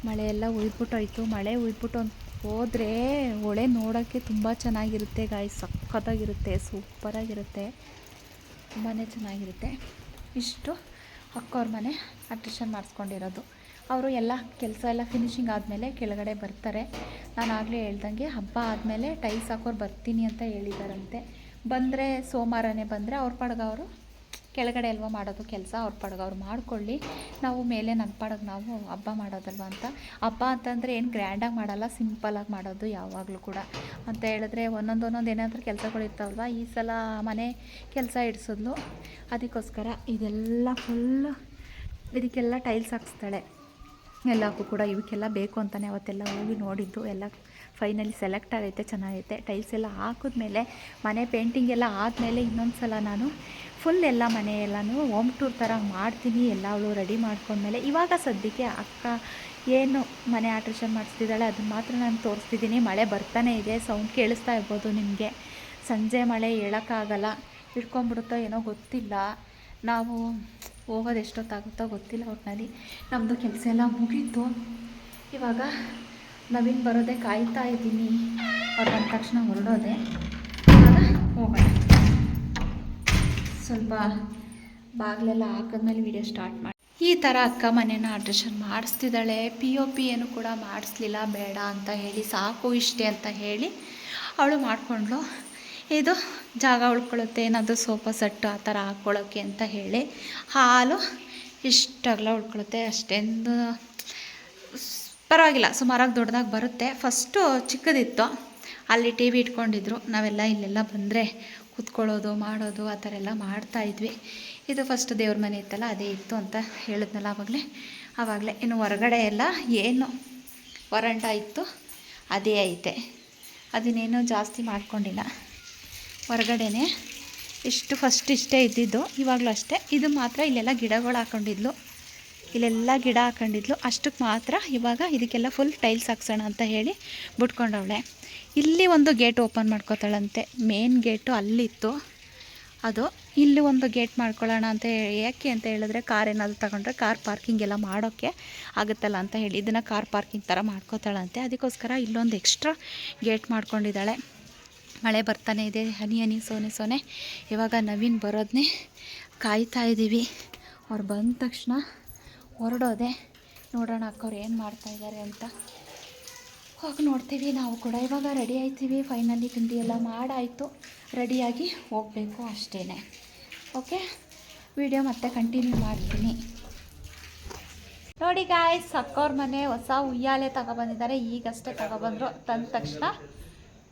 ಮಳೆ ಉಯ್ಬಿಟ್ಟು ಉಯ್ಬಿಟ್ಟೋಯ್ತು ಮಳೆ ಉಯ್ಬಿಟ್ಟು ಹೋದರೆ ಹೊಳೆ ನೋಡೋಕ್ಕೆ ತುಂಬ ಚೆನ್ನಾಗಿರುತ್ತೆ ಗಾಯ ಸಖತ್ತಾಗಿರುತ್ತೆ, ಸೂಪರಾಗಿರುತ್ತೆ. ತುಂಬಾ ಚೆನ್ನಾಗಿರುತ್ತೆ. ಇಷ್ಟು ಅಕ್ಕವ್ರ ಮನೆ ಅಟ್ರಿಷನ್ ಮಾಡಿಸ್ಕೊಂಡಿರೋದು. ಅವರು ಎಲ್ಲ ಕೆಲಸ ಎಲ್ಲ ಫಿನಿಶಿಂಗ್ ಆದಮೇಲೆ ಕೆಳಗಡೆ ಬರ್ತಾರೆ. ನಾನು ಆಗಲೇ ಹೇಳ್ದಂಗೆ ಹಬ್ಬ ಆದಮೇಲೆ ಟೈಲ್ಸ್ ಹಾಕೋರು ಬರ್ತೀನಿ ಅಂತ ಹೇಳಿದಾರಂತೆ. ಬಂದರೆ ಸೋಮವಾರನೇ ಬಂದರೆ ಅವ್ರ ಪಡ್ಗ ಅವರು ಕೆಳಗಡೆ ಅಲ್ವಾ ಮಾಡೋದು ಕೆಲಸ, ಅವ್ರ ಪಡಗ ಅವ್ರು ಮಾಡ್ಕೊಳ್ಳಿ. ನಾವು ಮೇಲೆ ನನ್ನ ಪಡಗ ನಾವು ಹಬ್ಬ ಮಾಡೋದಲ್ವ ಅಂತ. ಹಬ್ಬ ಅಂತಂದರೆ ಏನು ಗ್ರ್ಯಾಂಡಾಗಿ ಮಾಡಲ್ಲ ಸಿಂಪಲಾಗಿ ಮಾಡೋದು ಯಾವಾಗಲೂ ಕೂಡ. ಅಂತ ಹೇಳಿದ್ರೆ ಒಂದೊಂದು ಒಂದೊಂದು ಏನಾದರೂ ಕೆಲಸಗಳು ಇರ್ತಾವಲ್ವ, ಈ ಸಲ ಮನೆ ಕೆಲಸ ಇಡಿಸಿದ್ಲು. ಅದಕ್ಕೋಸ್ಕರ ಇದೆಲ್ಲ ಫುಲ್ಲು ಇದಕ್ಕೆಲ್ಲ ಟೈಲ್ಸ್ ಹಾಕ್ಸ್ತಾಳೆ. ಎಲ್ಲಕ್ಕೂ ಕೂಡ ಇವಕ್ಕೆಲ್ಲ ಬೇಕು ಅಂತಲೇ ಅವತ್ತೆಲ್ಲ ಹೋಗಿ ನೋಡಿದ್ದು. ಎಲ್ಲ ಫೈನಲಿ ಸೆಲೆಕ್ಟ್ ಆಗೈತೆ, ಚೆನ್ನಾಗೈತೆ. ಟೈಲ್ಸ್ ಎಲ್ಲ ಹಾಕಿದ್ಮೇಲೆ ಮನೆ ಪೇಂಟಿಂಗ್ ಎಲ್ಲ ಆದಮೇಲೆ ಇನ್ನೊಂದು ಸಲ ನಾನು ಫುಲ್ ಎಲ್ಲ ಮನೆ ಎಲ್ಲನೂ ಹೋಮ್ ಟೂರ್ ಥರ ಮಾಡ್ತೀನಿ ಎಲ್ಲ ಅವಳು ರೆಡಿ ಮಾಡ್ಕೊಂಡ್ಮೇಲೆ. ಇವಾಗ ಸದ್ಯಕ್ಕೆ ಅಕ್ಕ ಏನು ಮನೆ ಆಲ್ಟ್ರೇಷನ್ ಮಾಡಿಸ್ತಿದ್ದಾಳೆ ಅದನ್ನ ಮಾತ್ರ ನಾನು ತೋರಿಸ್ತಿದ್ದೀನಿ. ಮಳೆ ಬರ್ತಾನೆ ಇದೆ ಸೌಂಡ್ ಕೇಳಿಸ್ತಾ ಇರ್ಬೋದು ನಿಮಗೆ. ಸಂಜೆ ಮಳೆ ಹೇಳೋಕ್ಕಾಗಲ್ಲ ಹಿಡ್ಕೊಂಬಿಡುತ್ತೋ ಏನೋ ಗೊತ್ತಿಲ್ಲ. ನಾವು ಹೋಗೋದು ಎಷ್ಟೊತ್ತಾಗುತ್ತೋ ಗೊತ್ತಿಲ್ಲ ಒಟ್ಟಿನಲ್ಲಿ ನಮ್ಮದು ಕೆಲಸ ಎಲ್ಲ ಮುಗೀತು. ಇವಾಗ ನವೀನ್ ಬರೋದೇ ಕಾಯ್ತಾ ಇದ್ದೀನಿ. ಅವ್ರು ಬಂದ ತಕ್ಷಣ ಹೊರಡೋದೆ. ಇವಾಗ ಹೋಗೋಣ. ಸ್ವಲ್ಪ ಬಾಗಿಲೆಲ್ಲ ಹಾಕಿದ್ಮೇಲೆ ವಿಡಿಯೋ ಸ್ಟಾರ್ಟ್ ಮಾಡಿ ಈ ಥರ ಅಕ್ಕ ಮನೇನ ಆಲ್ಟ್ರೇಷನ್ ಮಾಡಿಸ್ತಿದ್ದಾಳೆ. ಪಿ ಒ ಪಿ ಏನು ಕೂಡ ಮಾಡಿಸ್ಲಿಲ್ಲ. ಬೇಡ ಅಂತ ಹೇಳಿ, ಸಾಕು ಇಷ್ಟೇ ಅಂತ ಹೇಳಿ ಅವಳು ಮಾಡಿಕೊಂಡ್ಳು. ಇದು ಜಾಗ ಉಳ್ಕೊಳ್ಳುತ್ತೆ. ಏನಾದರೂ ಸೋಫಾ ಸೆಟ್ಟು ಆ ಥರ ಹಾಕ್ಕೊಳ್ಳೋಕ್ಕೆ ಅಂತ ಹೇಳಿ ಹಾಲು ಇಷ್ಟಾಗಲ ಉಳ್ಕೊಳ್ಳುತ್ತೆ. ಅಷ್ಟೆಂದು ಪರವಾಗಿಲ್ಲ. ಸುಮಾರಾಗಿ ದೊಡ್ಡದಾಗಿ ಬರುತ್ತೆ. ಫಸ್ಟು ಚಿಕ್ಕದಿತ್ತು. ಅಲ್ಲಿ ಟಿ ವಿ ಇಟ್ಕೊಂಡಿದ್ರು. ನಾವೆಲ್ಲ ಇಲ್ಲೆಲ್ಲ ಬಂದರೆ ಕೂತ್ಕೊಳ್ಳೋದು, ಮಾಡೋದು, ಆ ಥರ ಎಲ್ಲ ಮಾಡ್ತಾಯಿದ್ವಿ ಇದು ಫಸ್ಟ್ ದೇವ್ರ ಮನೆ ಇತ್ತಲ್ಲ, ಅದೇ ಇತ್ತು ಅಂತ ಹೇಳಿದ್ನಲ್ಲ ಆವಾಗಲೇ ಆವಾಗಲೇ ಇನ್ನು ಹೊರಗಡೆ ಎಲ್ಲ ಏನು ವರಂಡ ಇತ್ತು, ಅದೇ ಐತೆ. ಅದನ್ನೇನು ಜಾಸ್ತಿ ಮಾಡ್ಕೊಂಡಿಲ್ಲ. ಹೊರಗಡೆನೆ ಇಷ್ಟು ಫಸ್ಟ್ ಇಷ್ಟೇ ಇದ್ದಿದ್ದು, ಇವಾಗಲೂ ಅಷ್ಟೇ. ಇದು ಮಾತ್ರ ಇಲ್ಲೆಲ್ಲ ಗಿಡಗಳು ಹಾಕೊಂಡಿದ್ಲು. ಇಲ್ಲೆಲ್ಲ ಗಿಡ ಹಾಕೊಂಡಿದ್ಲು. ಅಷ್ಟಕ್ಕೆ ಮಾತ್ರ ಇವಾಗ ಇದಕ್ಕೆಲ್ಲ ಫುಲ್ ಟೈಲ್ಸ್ ಹಾಕ್ಸೋಣ ಅಂತ ಹೇಳಿ ಬಿಟ್ಕೊಂಡವಳೆ. ಇಲ್ಲಿ ಒಂದು ಗೇಟ್ ಓಪನ್ ಮಾಡ್ಕೋತಾಳಂತೆ. ಮೇನ್ ಗೇಟು ಅಲ್ಲಿತ್ತು. ಅದು ಇಲ್ಲಿ ಒಂದು ಗೇಟ್ ಮಾಡ್ಕೊಳ್ಳೋಣ ಅಂತ ಯಾಕೆ ಅಂತ ಹೇಳಿದ್ರೆ ಕಾರ್ ಏನಾದರೂ ತಗೊಂಡ್ರೆ ಕಾರ್ ಪಾರ್ಕಿಂಗ್ ಎಲ್ಲ ಮಾಡೋಕ್ಕೆ ಆಗುತ್ತಲ್ಲ ಅಂತ ಹೇಳಿ, ಇದನ್ನು ಕಾರ್ ಪಾರ್ಕಿಂಗ್ ಥರ ಮಾಡ್ಕೋತಾಳಂತೆ. ಅದಕ್ಕೋಸ್ಕರ ಇಲ್ಲೊಂದು ಎಕ್ಸ್ಟ್ರಾ ಗೇಟ್ ಮಾಡ್ಕೊಂಡಿದ್ದಾಳೆ. ಮಳೆ ಬರ್ತಾನೆ ಇದೆ, ಹನಿ ಹನಿ, ಸೋನೆ ಸೋನೆ. ಇವಾಗ ನವೀನ್ ಬರೋದನ್ನೇ ಕಾಯ್ತಾ ಇದ್ದೀವಿ ಅವ್ರು ಬಂದ ತಕ್ಷಣ ಹೊರಡೋದೆ. ನೋಡೋಣ ಅಕ್ಕವ್ರು ಏನು ಮಾಡ್ತಾಯಿದ್ದಾರೆ ಅಂತ. ಹೋಗಿ ನೋಡ್ತೀವಿ, ನಾವು ಕೂಡ ಇವಾಗ ರೆಡಿ ಆಯ್ತೀವಿ. ಫೈನಲಿ ತಿಂಡಿ ಎಲ್ಲ ಮಾಡಾಯಿತು. ರೆಡಿಯಾಗಿ ಹೋಗಬೇಕು ಅಷ್ಟೇ ಓಕೆ ವಿಡಿಯೋ ಮತ್ತೆ ಕಂಟಿನ್ಯೂ ಮಾಡ್ತೀನಿ. ನೋಡಿ ಗಾಯ್ಸ್ ಅಕ್ಕವ್ರ ಮನೆ ಹೊಸ ಉಯ್ಯಾಲೆ ತಗೊಬಂದಿದ್ದಾರೆ. ಈಗಷ್ಟೇ ತಗೊಬಂದರು. ತಂದ ತಕ್ಷಣ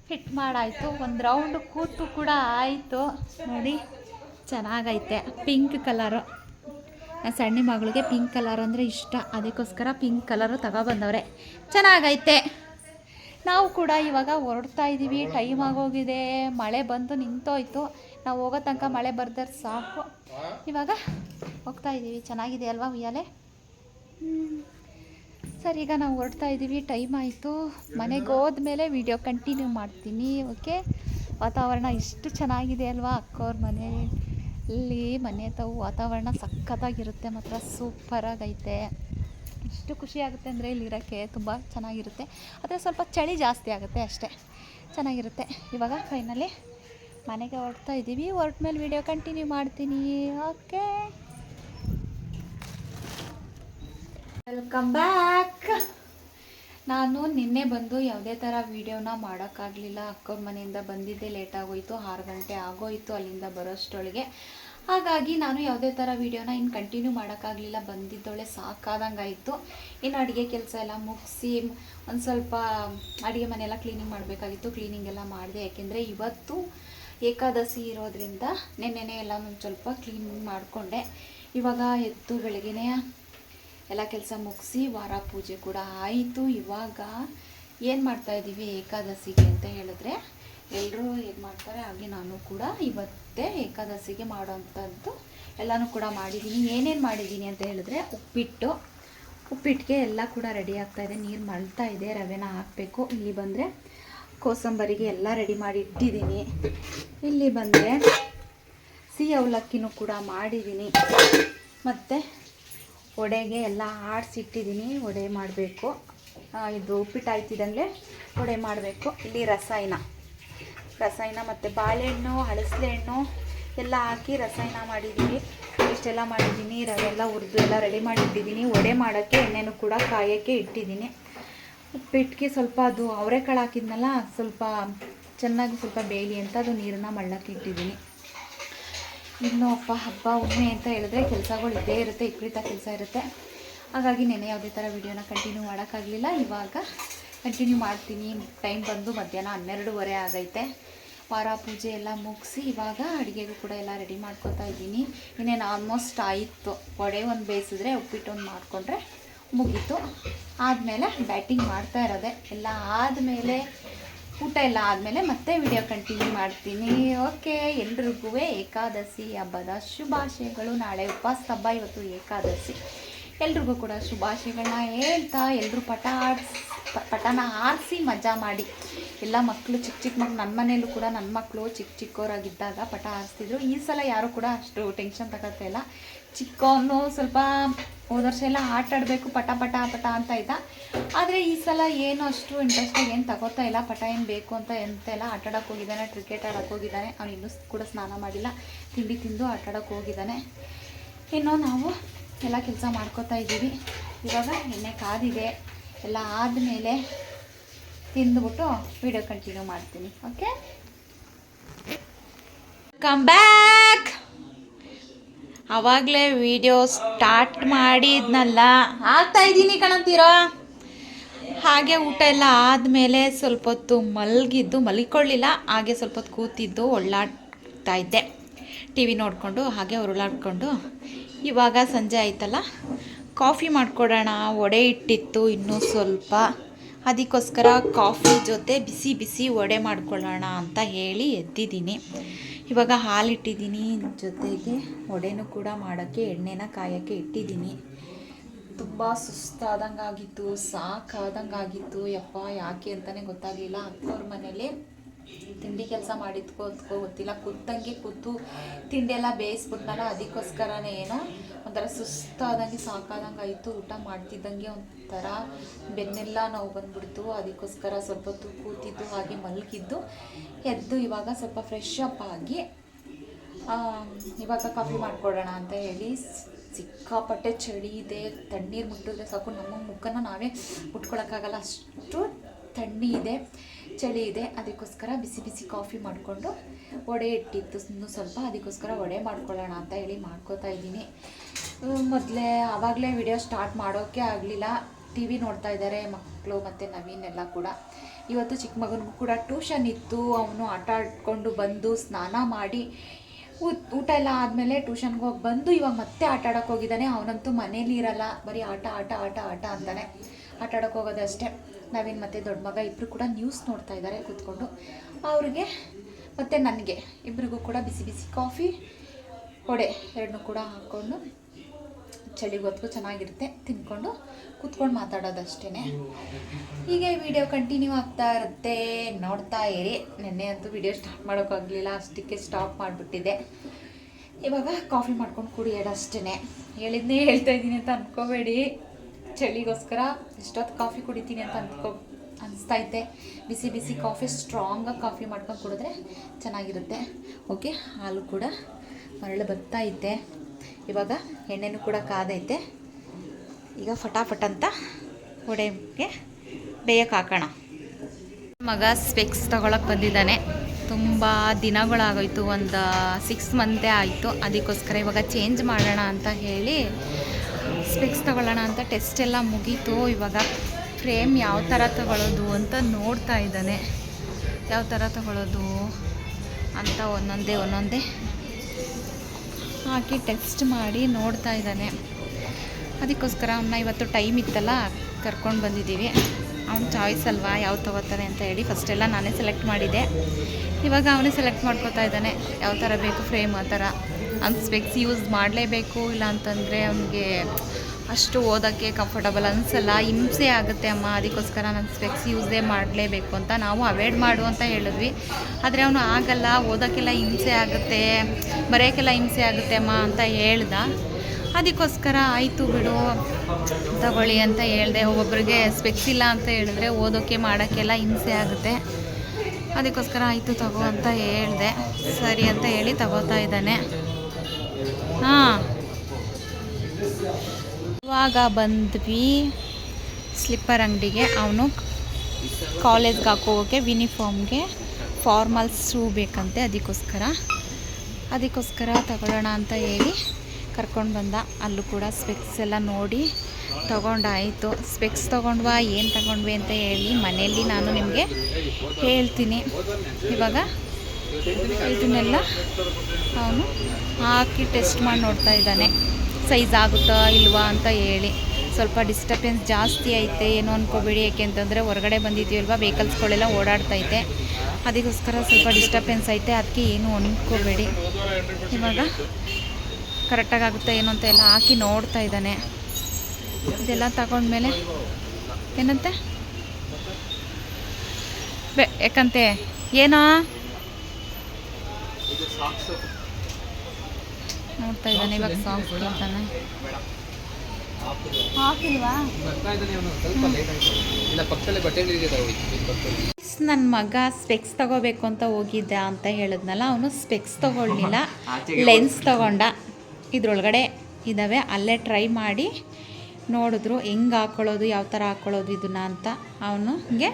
ಫಿಟ್ ಮಾಡಾಯಿತು. ಒಂದು ರೌಂಡ್ ಕೂತು ಕೂಡ ಆಯಿತು. ನೋಡಿ, ಚೆನ್ನಾಗೈತೆ. ಪಿಂಕ್ ಕಲರು ಸಣ್ಣ ಮಗಳಿಗೆ ಪಿಂಕ್ ಕಲರ್ ಅಂದರೆ ಇಷ್ಟ. ಅದಕ್ಕೋಸ್ಕರ ಪಿಂಕ್ ಕಲರು ತಗೊಬಂದವ್ರೆ. ಚೆನ್ನಾಗೈತೆ. ನಾವು ಕೂಡ ಇವಾಗ ಹೊರಡ್ತಾ ಇದ್ದೀವಿ ಟೈಮ್ ಆಗೋಗಿದೆ, ಮಳೆ ಬಂದು ನಿಂತೋಯ್ತು. ನಾವು ಹೋಗೋ ತನಕ ಮಳೆ ಬರ್ದರೆ ಸಾಕು. ಇವಾಗ ಹೋಗ್ತಾ ಇದ್ದೀವಿ ಚೆನ್ನಾಗಿದೆ ಅಲ್ವಾ ಉಯ್ಯಾಲೆ? ಸರ್, ಈಗ ನಾವು ಹೊರಡ್ತಾ ಇದ್ದೀವಿ ಟೈಮ್ ಆಯಿತು. ಮನೆಗೆ ಹೋದ್ಮೇಲೆ ವಿಡಿಯೋ ಕಂಟಿನ್ಯೂ ಮಾಡ್ತೀನಿ ಓಕೆ ವಾತಾವರಣ ಇಷ್ಟು ಚೆನ್ನಾಗಿದೆ ಅಲ್ವಾ ಅಕ್ಕವ್ರ ಮನೆ? ಇಲ್ಲಿ ಮನೆ ತಾವು ವಾತಾವರಣ ಸಖತ್ತಾಗಿರುತ್ತೆ ಮಾತ್ರ. ಸೂಪರಾಗೈತೆ ಎಷ್ಟು ಖುಷಿ ಆಗುತ್ತೆ ಅಂದರೆ ಇಲ್ಲಿ ಇರೋಕ್ಕೆ ತುಂಬ ಚೆನ್ನಾಗಿರುತ್ತೆ. ಆದರೆ ಸ್ವಲ್ಪ ಚಳಿ ಜಾಸ್ತಿ ಆಗುತ್ತೆ ಅಷ್ಟೇ. ಚೆನ್ನಾಗಿರುತ್ತೆ. ಇವಾಗ ಫೈನಲಿ ಮನೆಗೆ ಹೊರಡ್ತಾ ಇದ್ದೀವಿ. ಹೊರಟ ಮೇಲೆ ವೀಡಿಯೋ ಕಂಟಿನ್ಯೂ ಮಾಡ್ತೀನಿ. ಓಕೆ ವೆಲ್ಕಮ್ ಬ್ಯಾಕ್ ನಾನು ನಿನ್ನೆ ಬಂದು ಯಾವುದೇ ಥರ ವೀಡಿಯೋನ ಮಾಡೋಕ್ಕಾಗಲಿಲ್ಲ. ಅಕ್ಕವ್ರ ಮನೆಯಿಂದ ಬಂದಿದ್ದೆ. ಲೇಟ್ ಆಗೋಯ್ತು. ಆರು ಗಂಟೆ ಆಗೋಯ್ತು ಅಲ್ಲಿಂದ ಬರೋಷ್ಟೊಳಗೆ. ಹಾಗಾಗಿ ನಾನು ಯಾವುದೇ ಥರ ವೀಡಿಯೋನ ಇನ್ನು ಕಂಟಿನ್ಯೂ ಮಾಡೋಕ್ಕಾಗಲಿಲ್ಲ ಬಂದಿದ್ದೊಳೆ ಸಾಕಾದಂಗಾಯಿತು. ಇನ್ನು ಅಡುಗೆ ಕೆಲಸ ಎಲ್ಲ ಮುಗಿಸಿ ಒಂದು ಸ್ವಲ್ಪ ಅಡುಗೆ ಮನೆಯೆಲ್ಲ ಕ್ಲೀನಿಂಗ್ ಮಾಡಬೇಕಾಗಿತ್ತು ಕ್ಲೀನಿಂಗ್ ಎಲ್ಲ ಮಾಡಿದೆ. ಯಾಕೆಂದರೆ ಇವತ್ತು ಏಕಾದಶಿ ಇರೋದ್ರಿಂದ ನೆನ್ನೆನೇ ಎಲ್ಲ ಒಂದು ಸ್ವಲ್ಪ ಕ್ಲೀನ್ ಮಾಡಿಕೊಂಡೆ. ಇವಾಗ ಎದ್ದು ಬೆಳಗ್ಗೆನೇ ಎಲ್ಲ ಕೆಲಸ ಮುಗಿಸಿ ವಾರ ಪೂಜೆ ಕೂಡ ಆಯಿತು. ಇವಾಗ ಏನು ಮಾಡ್ತಾಯಿದ್ದೀವಿ ಏಕಾದಶಿಗೆ ಅಂತ ಹೇಳಿದ್ರೆ ಎಲ್ಲರೂ ಹೇಗೆ ಮಾಡ್ತಾರೆ, ಹಾಗೆ ನಾನು ಕೂಡ ಇವತ್ತೇ ಏಕಾದಶಿಗೆ ಮಾಡೋವಂಥದ್ದು ಎಲ್ಲನೂ ಕೂಡ ಮಾಡಿದ್ದೀನಿ. ಏನೇನು ಮಾಡಿದ್ದೀನಿ ಅಂತ ಹೇಳಿದ್ರೆ, ಉಪ್ಪಿಟ್ಟು. ಉಪ್ಪಿಟ್ಟಿಗೆ ಎಲ್ಲ ಕೂಡ ರೆಡಿ ಆಗ್ತಾ ಇದೆ. ನೀರು ಮಳ್ತಾ ಇದೆ, ರವೆನ ಹಾಕಬೇಕು. ಇಲ್ಲಿ ಬಂದರೆ ಕೋಸಂಬರಿಗೆ ಎಲ್ಲ ರೆಡಿ ಮಾಡಿ ಇಟ್ಟಿದ್ದೀನಿ. ಇಲ್ಲಿ ಬಂದರೆ ಸಿಹಿ ಅವಲಕ್ಕಿನೂ ಕೂಡ ಮಾಡಿದ್ದೀನಿ. ಮತ್ತು ವಡೆಗೆ ಎಲ್ಲ ಆಡಿಸಿಟ್ಟಿದ್ದೀನಿ. ವಡೆ ಮಾಡಬೇಕು. ಇದು ಉಪ್ಪಿಟ್ಟು ಆಯ್ತಿದ್ದಂಗೆ ವಡೆ ಮಾಡಬೇಕು. ಇಲ್ಲಿ ರಸಾಯನ. ರಸಾಯನ ಮತ್ತು ಬಾಳೆಹಣ್ಣು ಹಳಸಲೆ ಹಣ್ಣು ಎಲ್ಲ ಹಾಕಿ ರಸಾಯನ ಮಾಡಿದ್ದೀನಿ ಇಷ್ಟೆಲ್ಲ ಮಾಡಿದ್ದೀನಿ ರವೆಲ್ಲ ಹುರಿದು ಎಲ್ಲ ರೆಡಿ ಮಾಡಿಟ್ಟಿದ್ದೀನಿ ವಡೆ ಮಾಡೋಕ್ಕೆ ಎಣ್ಣೆನೂ ಕೂಡ ಕಾಯೋಕ್ಕೆ ಇಟ್ಟಿದ್ದೀನಿ ಉಪ್ಪಿಟ್ಟಿಗೆ ಸ್ವಲ್ಪ ಅದು ಅವರೆಕಾಳು ಹಾಕಿದ್ನಲ್ಲ, ಸ್ವಲ್ಪ ಚೆನ್ನಾಗಿ ಸ್ವಲ್ಪ ಬೇಯಲಿ ಅಂತ ಅದು ನೀರನ್ನು ಮಳ್ಳಕ್ಕೆ ಇಟ್ಟಿದ್ದೀನಿ ಇನ್ನು ಅಪ್ಪ, ಹಬ್ಬ ಉಮ್ಮೆ ಅಂತ ಹೇಳಿದ್ರೆ ಕೆಲಸಗಳು ಇದ್ದೇ ಇರುತ್ತೆ, ವಿಪರೀತ ಕೆಲಸ ಇರುತ್ತೆ. ಹಾಗಾಗಿ ನೆನೆ ಯಾವುದೇ ಥರ ವೀಡಿಯೋನ ಕಂಟಿನ್ಯೂ ಮಾಡೋಕ್ಕಾಗಲಿಲ್ಲ. ಇವಾಗ ಕಂಟಿನ್ಯೂ ಮಾಡ್ತೀನಿ. ಟೈಮ್ ಬಂದು ಮಧ್ಯಾಹ್ನ ಹನ್ನೆರಡೂವರೆ ಆಗೈತೆ. ವಾರ ಪೂಜೆ ಎಲ್ಲ ಮುಗಿಸಿ ಇವಾಗ ಅಡುಗೆಗೂ ಕೂಡ ಎಲ್ಲ ರೆಡಿ ಮಾಡ್ಕೊತಾ ಇದ್ದೀನಿ. ಇನ್ನೇನು ಆಲ್ಮೋಸ್ಟ್ ಆಯಿತು. ವಡೆ ಒಂದು ಬೇಯಿಸಿದ್ರೆ ಉಪ್ಪಿಟ್ಟು ಒಂದು ಮಾಡಿಕೊಂಡ್ರೆ ಮುಗೀತು. ಆದಮೇಲೆ ಬ್ಯಾಟಿಂಗ್ ಮಾಡ್ತಾ ಇರೋದೆ. ಎಲ್ಲ ಆದಮೇಲೆ ಊಟ ಎಲ್ಲ ಆದಮೇಲೆ ಮತ್ತೆ ವಿಡಿಯೋ ಕಂಟಿನ್ಯೂ ಮಾಡ್ತೀನಿ. ಓಕೆ ಎಲ್ರಿಗೂ ಏಕಾದಶಿ, ಹಬ್ಬದ ಶುಭಾಶಯಗಳು. ನಾಳೆ ಉಪವಾಸ ಹಬ್ಬ, ಇವತ್ತು ಏಕಾದಶಿ. ಎಲ್ರಿಗೂ ಕೂಡ ಶುಭಾಶಯಗಳನ್ನ ಹೇಳ್ತಾ ಎಲ್ಲರೂ ಪಟ ಆಡ್ಸಿ ಪಟನ ಆರಿಸಿ ಮಜಾ ಮಾಡಿ. ಎಲ್ಲ ಮಕ್ಕಳು ಚಿಕ್ಕ ಚಿಕ್ಕ ಮಕ್ಕಳು ನನ್ನ ಮನೆಯಲ್ಲೂ ಕೂಡ ನನ್ನ ಮಕ್ಕಳು ಚಿಕ್ಕ ಚಿಕ್ಕವರಾಗಿದ್ದಾಗ ಪಟ ಆರಿಸ್ತಿದ್ರು ಈ ಸಲ ಯಾರು ಕೂಡ ಅಷ್ಟು ಟೆನ್ಷನ್ ತಗೋತಾ ಇಲ್ಲ. ಚಿಕ್ಕವನು ಸ್ವಲ್ಪ ಹೋದ ವರ್ಷ ಎಲ್ಲ ಆಟ ಆಡಬೇಕು, ಪಟ ಪಟ ಪಟ ಅಂತ ಇದ್ದ. ಆದರೆ ಈ ಸಲ ಏನು ಅಷ್ಟು ಇಂಟ್ರೆಸ್ಟಾಗಿ ಏನು ತಗೋತಾ ಇಲ್ಲ. ಪಟ ಏನು ಬೇಕು ಅಂತ ಎಂತ ಇಲ್ಲ ಆಟ ಆಡೋಕೆ ಹೋಗಿದ್ದಾನೆ ಕ್ರಿಕೆಟ್ ಆಡೋಕೆ ಹೋಗಿದ್ದಾನೆ. ಅವ್ನು ಇನ್ನೂ ಕೂಡ ಸ್ನಾನ ಮಾಡಿಲ್ಲ. ತಿಂಡಿ ತಿಂದು ಆಟ ಆಡೋಕೆ ಹೋಗಿದ್ದಾನೆ. ಇನ್ನು ನಾವು ಎಲ್ಲ ಕೆಲಸ ಮಾಡ್ಕೋತಾ ಇದ್ದೀವಿ. ಇವಾಗ ಎಣ್ಣೆ ಕಾದಿದೆ. ಎಲ್ಲ ಆದಮೇಲೆ ತಿಂದುಬಿಟ್ಟು ವಿಡಿಯೋ ಕಂಟಿನ್ಯೂ ಮಾಡ್ತೀನಿ. ಓಕೆ ಕಮ್ ಬ್ಯಾಕ್ ಆವಾಗಲೇ ವಿಡಿಯೋ ಸ್ಟಾರ್ಟ್ ಮಾಡಿದ್ನಲ್ಲ. ಆಗ್ತಾ ಇದ್ದೀನಿ ಕಣಂತೀರೋ? ಹಾಗೆ ಊಟ ಎಲ್ಲ ಆದಮೇಲೆ ಸ್ವಲ್ಪ ಹೊತ್ತು ಮಲಗಿದ್ದು, ಮಲ್ಕೊಳ್ಳಿಲ್ಲ. ಹಾಗೆ ಸ್ವಲ್ಪ ಹೊತ್ತು ಕೂತಿದ್ದು, ಒಳ್ಳಾಡ್ತಾ ಇದ್ದೆ. ಟಿ ವಿ ನೋಡಿಕೊಂಡು, ಹಾಗೆ ಉರುಳಾಡ್ಕೊಂಡು ಇವಾಗ ಸಂಜೆ ಆಯ್ತಲ್ಲ? ಕಾಫಿ ಮಾಡಿಕೊಡೋಣ. ವಡೆ ಇಟ್ಟಿತ್ತು ಇನ್ನೂ ಸ್ವಲ್ಪ. ಅದಕ್ಕೋಸ್ಕರ ಕಾಫಿ ಜೊತೆ ಬಿಸಿ ಬಿಸಿ ವಡೆ ಮಾಡ್ಕೊಳ್ಳೋಣ ಅಂತ ಹೇಳಿ ಎದ್ದಿದ್ದೀನಿ ಇವಾಗ ಹಾಲಿಟ್ಟಿದ್ದೀನಿ. ಜೊತೆಗೆ ವಡೆನೂ ಕೂಡ ಮಾಡೋಕ್ಕೆ, ಎಣ್ಣೆನ ಕಾಯೋಕ್ಕೆ ಇಟ್ಟಿದ್ದೀನಿ. ತುಂಬ ಸುಸ್ತಾದಂಗಾಗಿತ್ತು, ಸಾಕಾದಂಗಾಗಿತ್ತು. ಯಪ್ಪ, ಯಾಕೆ ಅಂತಲೇ ಗೊತ್ತಾಗಲಿಲ್ಲ. ಅಕ್ಕವ್ರ ಮನೇಲಿ ತಿಂಡಿ ಕೆಲಸ ಮಾಡಿದ್ಕೋ ಅದಕ್ಕೋ ಗೊತ್ತಿಲ್ಲ. ಕೂತಂಗೆ ಕೂತು ತಿಂಡಿ ಎಲ್ಲ ಬೇಯಿಸ್ಬಿಟ್ನಲ್ಲ, ಅದಕ್ಕೋಸ್ಕರನೇ ಏನೋ ಒಂಥರ ಸುಸ್ತಾದಂಗೆ ಸಾಕಾದಂಗೆ ಆಯಿತು. ಊಟ ಮಾಡ್ತಿದ್ದಂಗೆ ಒಂಥರ ಬೆನ್ನೆಲ್ಲ ನಾವು ಬಂದ್ಬಿಡ್ತು. ಅದಕ್ಕೋಸ್ಕರ ಸ್ವಲ್ಪ ಹೊತ್ತು ಕೂತಿದ್ದು, ಹಾಗೆ ಮಲಗಿದ್ದು, ಎದ್ದು ಇವಾಗ ಸ್ವಲ್ಪ ಫ್ರೆಶ್ ಅಪ್ ಆಗಿ ಇವಾಗ ಕಾಫಿ ಮಾಡಿಕೊಡೋಣ ಅಂತ ಹೇಳಿ ಸಿಕ್ಕಾಪಟ್ಟೆ ಚಳಿ ಇದೆ. ತಣ್ಣೀರು ಮುಟ್ಟಿದ್ರೆ ಸಾಕು. ನಮ್ಮ ಮುಖನ ನಾವೇ ಮುಟ್ಕೊಳಕ್ಕಾಗಲ್ಲ. ಅಷ್ಟು ತಣ್ಣಿ ಇದೆ. ಚಳಿ ಇದೆ, ಅದಕ್ಕೋಸ್ಕರ ಬಿಸಿ ಬಿಸಿ ಕಾಫಿ ಮಾಡಿಕೊಂಡು ವಡೆ ಇಟ್ಟಿತ್ತು ಸ್ವಲ್ಪ, ಅದಕ್ಕೋಸ್ಕರ ವಡೆ ಮಾಡ್ಕೊಳ್ಳೋಣ ಅಂತ ಹೇಳಿ ಮಾಡ್ಕೋತಾ ಇದ್ದೀನಿ. ಮೊದಲೇ ಆವಾಗಲೇ ವಿಡಿಯೋ ಸ್ಟಾರ್ಟ್ ಮಾಡೋಕ್ಕೆ ಆಗಲಿಲ್ಲ. ಟಿ ವಿ ನೋಡ್ತಾ ಇದ್ದಾರೆ ಮಕ್ಕಳು ಮತ್ತು ನವೀನ್ ಎಲ್ಲ ಕೂಡ. ಇವತ್ತು ಚಿಕ್ಕ ಮಗನಿಗೂ ಕೂಡ ಟ್ಯೂಷನ್ ಇತ್ತು. ಅವನು ಆಟ ಆಡ್ಕೊಂಡು ಬಂದು ಸ್ನಾನ ಮಾಡಿ ಊಟ ಎಲ್ಲ ಆದಮೇಲೆ ಟ್ಯೂಷನ್ಗೆ ಹೋಗಿ ಬಂದು ಇವಾಗ ಮತ್ತೆ ಆಟ ಆಡೋಕೆ ಹೋಗಿದ್ದಾನೆ. ಅವನಂತೂ ಮನೇಲಿ ಇರಲ್ಲ. ಬರೀ ಆಟ ಆಟ ಆಟ ಆಟ ಅಂತಾನೆ. ಆಟ ಆಡೋಕೆ ಹೋಗೋದಷ್ಟೇ. ನವೀನ್ ಮತ್ತು ದೊಡ್ಡ ಮಗ ಇಬ್ಬರು ಕೂಡ ನ್ಯೂಸ್ ನೋಡ್ತಾ ಇದ್ದಾರೆ ಕೂತ್ಕೊಂಡು. ಅವ್ರಿಗೆ ಮತ್ತು ನನಗೆ ಇಬ್ಬರಿಗೂ ಕೂಡ ಬಿಸಿ ಬಿಸಿ ಕಾಫಿ ಹೊಡೆ ಎರಡನ್ನೂ ಕೂಡ ಹಾಕ್ಕೊಂಡು ಚಳಿಗೊತ್ತು ಚೆನ್ನಾಗಿರುತ್ತೆ, ತಿನ್ಕೊಂಡು ಕೂತ್ಕೊಂಡು ಮಾತಾಡೋದಷ್ಟೇ ಹೀಗೆ ವಿಡಿಯೋ ಕಂಟಿನ್ಯೂ ಆಗ್ತಾ ಇರುತ್ತೆ. ನೋಡ್ತಾ ಇರಿ. ನಿನ್ನೆ ಅಂತೂ ವಿಡಿಯೋ ಸ್ಟಾರ್ಟ್ ಮಾಡೋಕ್ಕಾಗಲಿಲ್ಲ ಅಷ್ಟಕ್ಕೆ ಸ್ಟಾಪ್ ಮಾಡಿಬಿಟ್ಟಿದೆ. ಇವಾಗ ಕಾಫಿ ಮಾಡ್ಕೊಂಡು ಕುಡಿಯೋದಷ್ಟೇ ಹೇಳಿದ್ನೇ ಹೇಳ್ತಾ ಇದ್ದೀನಿ ಅಂತ ಅಂದ್ಕೋಬೇಡಿ ಚಳಿಗೋಸ್ಕರ ಎಷ್ಟೊತ್ತು ಕಾಫಿ ಕುಡಿತೀನಿ ಅಂತ ಅಂದ್ಕೋ ಅನಿಸ್ತೈತೆ ಬಿಸಿ ಬಿಸಿ ಕಾಫಿ ಸ್ಟ್ರಾಂಗಾಗಿ ಕಾಫಿ ಮಾಡ್ಕೊಂಡು ಕುಡಿದ್ರೆ ಚೆನ್ನಾಗಿರುತ್ತೆ. ಓಕೆ ಹಾಲು ಕೂಡ ಮರಳು ಬರ್ತಾ ಐತೆ ಇವಾಗ ಎಣ್ಣೆನೂ ಕೂಡ ಕಾದೈತೆ. ಈಗ ಫಟಾಫಟ್ ಅಂತ ಒಡೆಯಕ್ಕೆ ಬೇಯಕ್ಕೆ ಹಾಕೋಣ. ಮಗ ಸ್ಪೆಕ್ಸ್ ತಗೊಳಕ್ಕೆ ಬಂದಿದ್ದಾನೆ. ತುಂಬ ದಿನಗಳಾಗೋಯ್ತು, ಒಂದು ಸಿಕ್ಸ್ ಮಂತೇ ಆಯಿತು. ಅದಕ್ಕೋಸ್ಕರ ಇವಾಗ ಚೇಂಜ್ ಮಾಡೋಣ ಅಂತ ಹೇಳಿ ಸ್ಪೆಕ್ಸ್ ತಗೊಳ್ಳೋಣ ಅಂತ ಟೆಸ್ಟ್ ಎಲ್ಲ ಮುಗೀತು. ಇವಾಗ ಫ್ರೇಮ್ ಯಾವ ಥರ ತಗೊಳ್ಳೋದು ಅಂತ ನೋಡ್ತಾ ಇದ್ದಾನೆ. ಯಾವ ಥರ ತಗೊಳ್ಳೋದು ಅಂತ ಒಂದೊಂದೇ ಒಂದೊಂದೇ ಹಾಕಿ ಟೆಸ್ಟ್ ಮಾಡಿ ನೋಡ್ತಾ ಇದ್ದಾನೆ. ಅದಕ್ಕೋಸ್ಕರ ಅವನ್ನ ಇವತ್ತು ಟೈಮ್ ಇತ್ತಲ್ಲ, ಕರ್ಕೊಂಡು ಬಂದಿದ್ದೀವಿ. ಅವ್ನ ಚಾಯ್ಸ್ ಅಲ್ವಾ ಯಾವ್ದು ತೊಗೋತಾನೆ ಅಂತ ಹೇಳಿ ಫಸ್ಟೆಲ್ಲ ನಾನೇ ಸೆಲೆಕ್ಟ್ ಮಾಡಿದ್ದೆ. ಇವಾಗ ಅವನೇ ಸೆಲೆಕ್ಟ್ ಮಾಡ್ಕೋತಾ ಇದ್ದಾನೆ, ಯಾವ ಥರ ಬೇಕು ಫ್ರೇಮ್ ಆ ಥರ ಅವ್ನು ಸ್ಪೆಕ್ಸ್ ಯೂಸ್ ಮಾಡಲೇಬೇಕು ಇಲ್ಲ ಅಂತಂದರೆ ಅವನಿಗೆ ಅಷ್ಟು ಓದೋಕ್ಕೆ ಕಂಫರ್ಟಬಲ್ ಅನಿಸಲ್ಲ. ಹಿಂಸೆ ಆಗುತ್ತೆ ಅಮ್ಮ. ಅದಕ್ಕೋಸ್ಕರ ನಾನು ಸ್ಪೆಕ್ಸ್ ಯೂಸೇ ಮಾಡಲೇಬೇಕು ಅಂತ ನಾವು ಅವಾಯ್ಡ್ ಮಾಡು ಅಂತ ಹೇಳಿದ್ವಿ. ಆದರೆ ಅವನು ಆಗಲ್ಲ. ಓದೋಕ್ಕೆಲ್ಲ ಹಿಂಸೆ ಆಗುತ್ತೆ. ಬರೆಯೋಕ್ಕೆಲ್ಲ ಹಿಂಸೆ ಆಗುತ್ತೆ ಅಮ್ಮ ಅಂತ ಹೇಳ್ದ. ಅದಕ್ಕೋಸ್ಕರ ಆಯಿತು ಬಿಡು, ತಗೊಳ್ಳಿ ಅಂತ ಹೇಳಿದೆ. ಒಬ್ಬೊಬ್ಬರಿಗೆ ಸ್ಪೆಕ್ಸ್ ಇಲ್ಲ ಅಂತ ಹೇಳಿದ್ರೆ ಓದೋಕ್ಕೆ ಮಾಡೋಕ್ಕೆಲ್ಲ ಹಿಂಸೆ ಆಗುತ್ತೆ. ಅದಕ್ಕೋಸ್ಕರ ಆಯಿತು ತಗೋ ಅಂತ ಹೇಳಿದೆ. ಸರಿ ಅಂತ ಹೇಳಿ ತಗೋತಾ ಇದ್ದಾನೆ. ಹಾಂ. ಇವಾಗ ಬಂದ್ವಿ ಸ್ಲಿಪ್ಪರ್ ಅಂಗಡಿಗೆ. ಅವನು ಕಾಲೇಜ್ಗೆ ಹಾಕೋಕ್ಕೆ ಯೂನಿಫಾರ್ಮ್ಗೆ ಫಾರ್ಮಲ್ ಶೂ ಬೇಕಂತೆ ಅದಕ್ಕೋಸ್ಕರ. ಅದಕ್ಕೋಸ್ಕರ ತಗೊಳ್ಳೋಣ ಅಂತ ಹೇಳಿ ಕರ್ಕೊಂಡು ಬಂದ. ಅಲ್ಲೂ ಕೂಡ ಸ್ಪೆಕ್ಸ್ ಎಲ್ಲ ನೋಡಿ ತಗೊಂಡಾಯಿತು ಸ್ಪೆಕ್ಸ್ ತೊಗೊಂಡ್ವಾ, ಏನು ತೊಗೊಂಡ್ವಿ ಅಂತ ಹೇಳಿ ಮನೆಯಲ್ಲಿ ನಾನು ನಿಮಗೆ ಹೇಳ್ತೀನಿ. ಇವಾಗ ಇದನ್ನೆಲ್ಲ ಅವನು ಹಾಕಿ ಟೆಸ್ಟ್ ಮಾಡಿ ನೋಡ್ತಾ ಇದ್ದಾನೆ. ಸೈಜ್ ಆಗುತ್ತಾ ಇಲ್ವಾ ಅಂತ ಹೇಳಿ. ಸ್ವಲ್ಪ ಡಿಸ್ಟರ್ಬೆನ್ಸ್ ಜಾಸ್ತಿ ಐತೆ, ಏನೋ ಅನ್ಕೋಬೇಡಿ. ಯಾಕೆಂತಂದರೆ ಹೊರಗಡೆ ಬಂದಿದ್ದೀವಲ್ವ ವೆಹಿಕಲ್ಸ್ಗಳೆಲ್ಲ ಓಡಾಡ್ತೈತೆ ಅದಕ್ಕೋಸ್ಕರ ಸ್ವಲ್ಪ ಡಿಸ್ಟರ್ಬೆನ್ಸ್ ಐತೆ, ಅದಕ್ಕೆ ಏನು ಅನ್ಕೋಬೇಡಿ. ಇವಾಗ ಕರೆಕ್ಟಾಗಿ ಆಗುತ್ತೆ ಏನು ಅಂತ ಎಲ್ಲ ಹಾಕಿ ನೋಡ್ತಾ ಇದ್ದಾನೆ. ಇದೆಲ್ಲ ತಗೊಂಡ್ಮೇಲೆ ಏನಂತೆ? ಬೆ, ಯಾಕಂತೆ? ಏನೋ? ನೋಡ್ತಾ ಇದ್ದಾನೆ ಇವಾಗ ಸಾಂಗ್ಸ್ ಕೇಳ್ತಾನೆ. ಹಾಕಿಲ್ವಾ? ನನ್ನ ಮಗ ಸ್ಪೆಕ್ಸ್ ತಗೋಬೇಕು ಅಂತ ಹೋಗಿದ್ದ ಅಂತ ಹೇಳಿದ್ನಲ್ಲ ಅವನು ಸ್ಪೆಕ್ಸ್ ತಗೊಳ್ಳಿಲ್ಲ ಲೆನ್ಸ್ ತಗೊಂಡ. ಇದ್ರೊಳಗಡೆ ಇದ್ದಾವೆ ಅಲ್ಲೇ ಟ್ರೈ ಮಾಡಿ ನೋಡಿದ್ರು ಹೆಂಗೆ ಹಾಕ್ಕೊಳ್ಳೋದು ಯಾವ ಥರ ಹಾಕ್ಕೊಳ್ಳೋದು ಇದನ್ನ ಅಂತ ಅವನು ಹಿಂಗೆ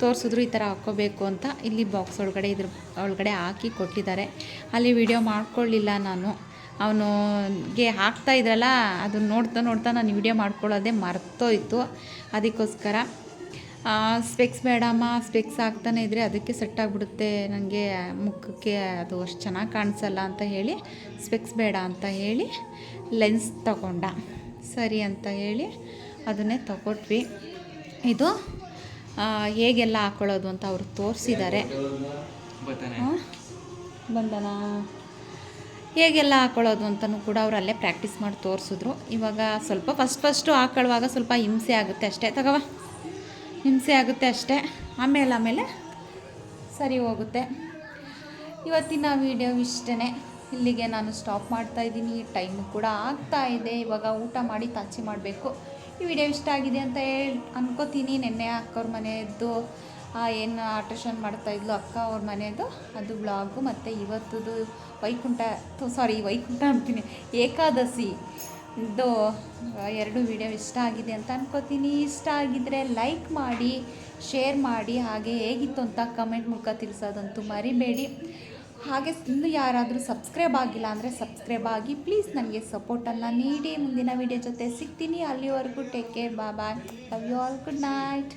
ತೋರಿಸಿದ್ರು ಈ ಥರ ಹಾಕ್ಕೋಬೇಕು ಅಂತ. ಇಲ್ಲಿ ಬಾಕ್ಸ್ ಒಳಗಡೆ ಇದ್ರ ಒಳಗಡೆ ಹಾಕಿ ಕೊಟ್ಟಿದ್ದಾರೆ. ಅಲ್ಲಿ ವಿಡಿಯೋ ಮಾಡ್ಕೊಳ್ಳಿಲ್ಲ ನಾನು. ಅವನುಗೆ ಹಾಕ್ತಾ ಇದ್ರಲ್ಲ ಅದನ್ನ ನೋಡ್ತಾ ನೋಡ್ತಾ ನಾನು ವಿಡಿಯೋ ಮಾಡ್ಕೊಳ್ಳೋದೇ ಮರ್ತೋಯ್ತು. ಅದಕ್ಕೋಸ್ಕರ ಸ್ಪೆಕ್ಸ್ ಬೇಡಮ್ಮ ಸ್ಪೆಕ್ಸ್ ಹಾಕ್ತಾನೆ ಇದ್ದರೆ ಅದಕ್ಕೆ ಸೆಟ್ ಆಗಿಬಿಡುತ್ತೆ. ನನಗೆ ಮುಖಕ್ಕೆ ಅದು ಅಷ್ಟು ಚೆನ್ನಾಗಿ ಕಾಣಿಸಲ್ಲ ಅಂತ ಹೇಳಿ ಸ್ಪೆಕ್ಸ್ ಬೇಡ ಅಂತ ಹೇಳಿ ಲೆನ್ಸ್ ತಗೊಂಡ. ಸರಿ ಅಂತ ಹೇಳಿ ಅದನ್ನೇ ತಗೊಟ್ವಿ. ಇದು ಹೇಗೆಲ್ಲ ಹಾಕ್ಕೊಳ್ಳೋದು ಅಂತ ಅವರು ತೋರಿಸಿದ್ದಾರೆ. ಬಂದನಾ? ಹೇಗೆಲ್ಲ ಹಾಕೊಳ್ಳೋದು ಅಂತಲೂ ಕೂಡ ಅವರು ಅಲ್ಲೇ ಪ್ರಾಕ್ಟೀಸ್ ಮಾಡಿ ತೋರಿಸಿದ್ರು. ಇವಾಗ ಸ್ವಲ್ಪ ಫಸ್ಟ್ ಫಸ್ಟು ಹಾಕೊಳ್ಳುವಾಗ ಸ್ವಲ್ಪ ಹಿಂಸೆ ಆಗುತ್ತೆ ಅಷ್ಟೇ. ತಗವ. ಹಿಂಸೆ ಆಗುತ್ತೆ ಅಷ್ಟೇ. ಆಮೇಲೆ ಆಮೇಲೆ ಸರಿ ಹೋಗುತ್ತೆ. ಇವತ್ತಿನ ವಿಡಿಯೋ ಇಷ್ಟೇ ಇಲ್ಲಿಗೆ ನಾನು ಸ್ಟಾಪ್ ಮಾಡ್ತಾ ಇದ್ದೀನಿ. ಟೈಮು ಕೂಡ ಆಗ್ತಾ ಇದೆ. ಇವಾಗ ಊಟ ಮಾಡಿ ತಾಚಿ ಮಾಡಬೇಕು. ಈ ವಿಡಿಯೋ ಇಷ್ಟ ಆಗಿದೆ ಅಂತ ಹೇಳಿ ಅನ್ಕೋತೀನಿ. ನೆನ್ನೆ ಅಕ್ಕವ್ರ ಮನೆಯದ್ದು ಏನು ಆಲ್ಟ್ರೇಷನ್ ಮಾಡ್ತಾಯಿದ್ಲು ಅಕ್ಕ ಅವ್ರ ಮನೆಯದು ಅದು ಬ್ಲಾಗು ಮತ್ತು ಇವತ್ತದು ವೈಕುಂಠ ಸಾರಿ, ವೈಕುಂಠ ಅಂತೀನಿ, ಏಕಾದಶಿ. ಇದು ಎರಡು ವಿಡಿಯೋ ಇಷ್ಟ ಆಗಿದೆ ಅಂತ ಅನ್ಕೋತೀನಿ. ಇಷ್ಟ ಆಗಿದ್ದರೆ ಲೈಕ್ ಮಾಡಿ, ಶೇರ್ ಮಾಡಿ, ಹಾಗೆ ಹೇಗಿತ್ತು ಅಂತ ಕಮೆಂಟ್ ಮೂಲಕ ತಿಳಿಸೋದಂತೂ ಮರಿಬೇಡಿ. ಹಾಗೆ ಇನ್ನು ಯಾರಾದರೂ ಸಬ್ಸ್ಕ್ರೈಬ್ ಆಗಿಲ್ಲ ಅಂದರೆ ಸಬ್ಸ್ಕ್ರೈಬ್ ಆಗಿ, ಪ್ಲೀಸ್ ನನಗೆ ಸಪೋರ್ಟನ್ನು ನೀಡಿ. ಮುಂದಿನ ವಿಡಿಯೋ ಜೊತೆ ಸಿಗ್ತೀನಿ ಅಲ್ಲಿವರೆಗೂ. ಟೇಕ್ ಕೇರ್ ಬಾ bye. Love you all good night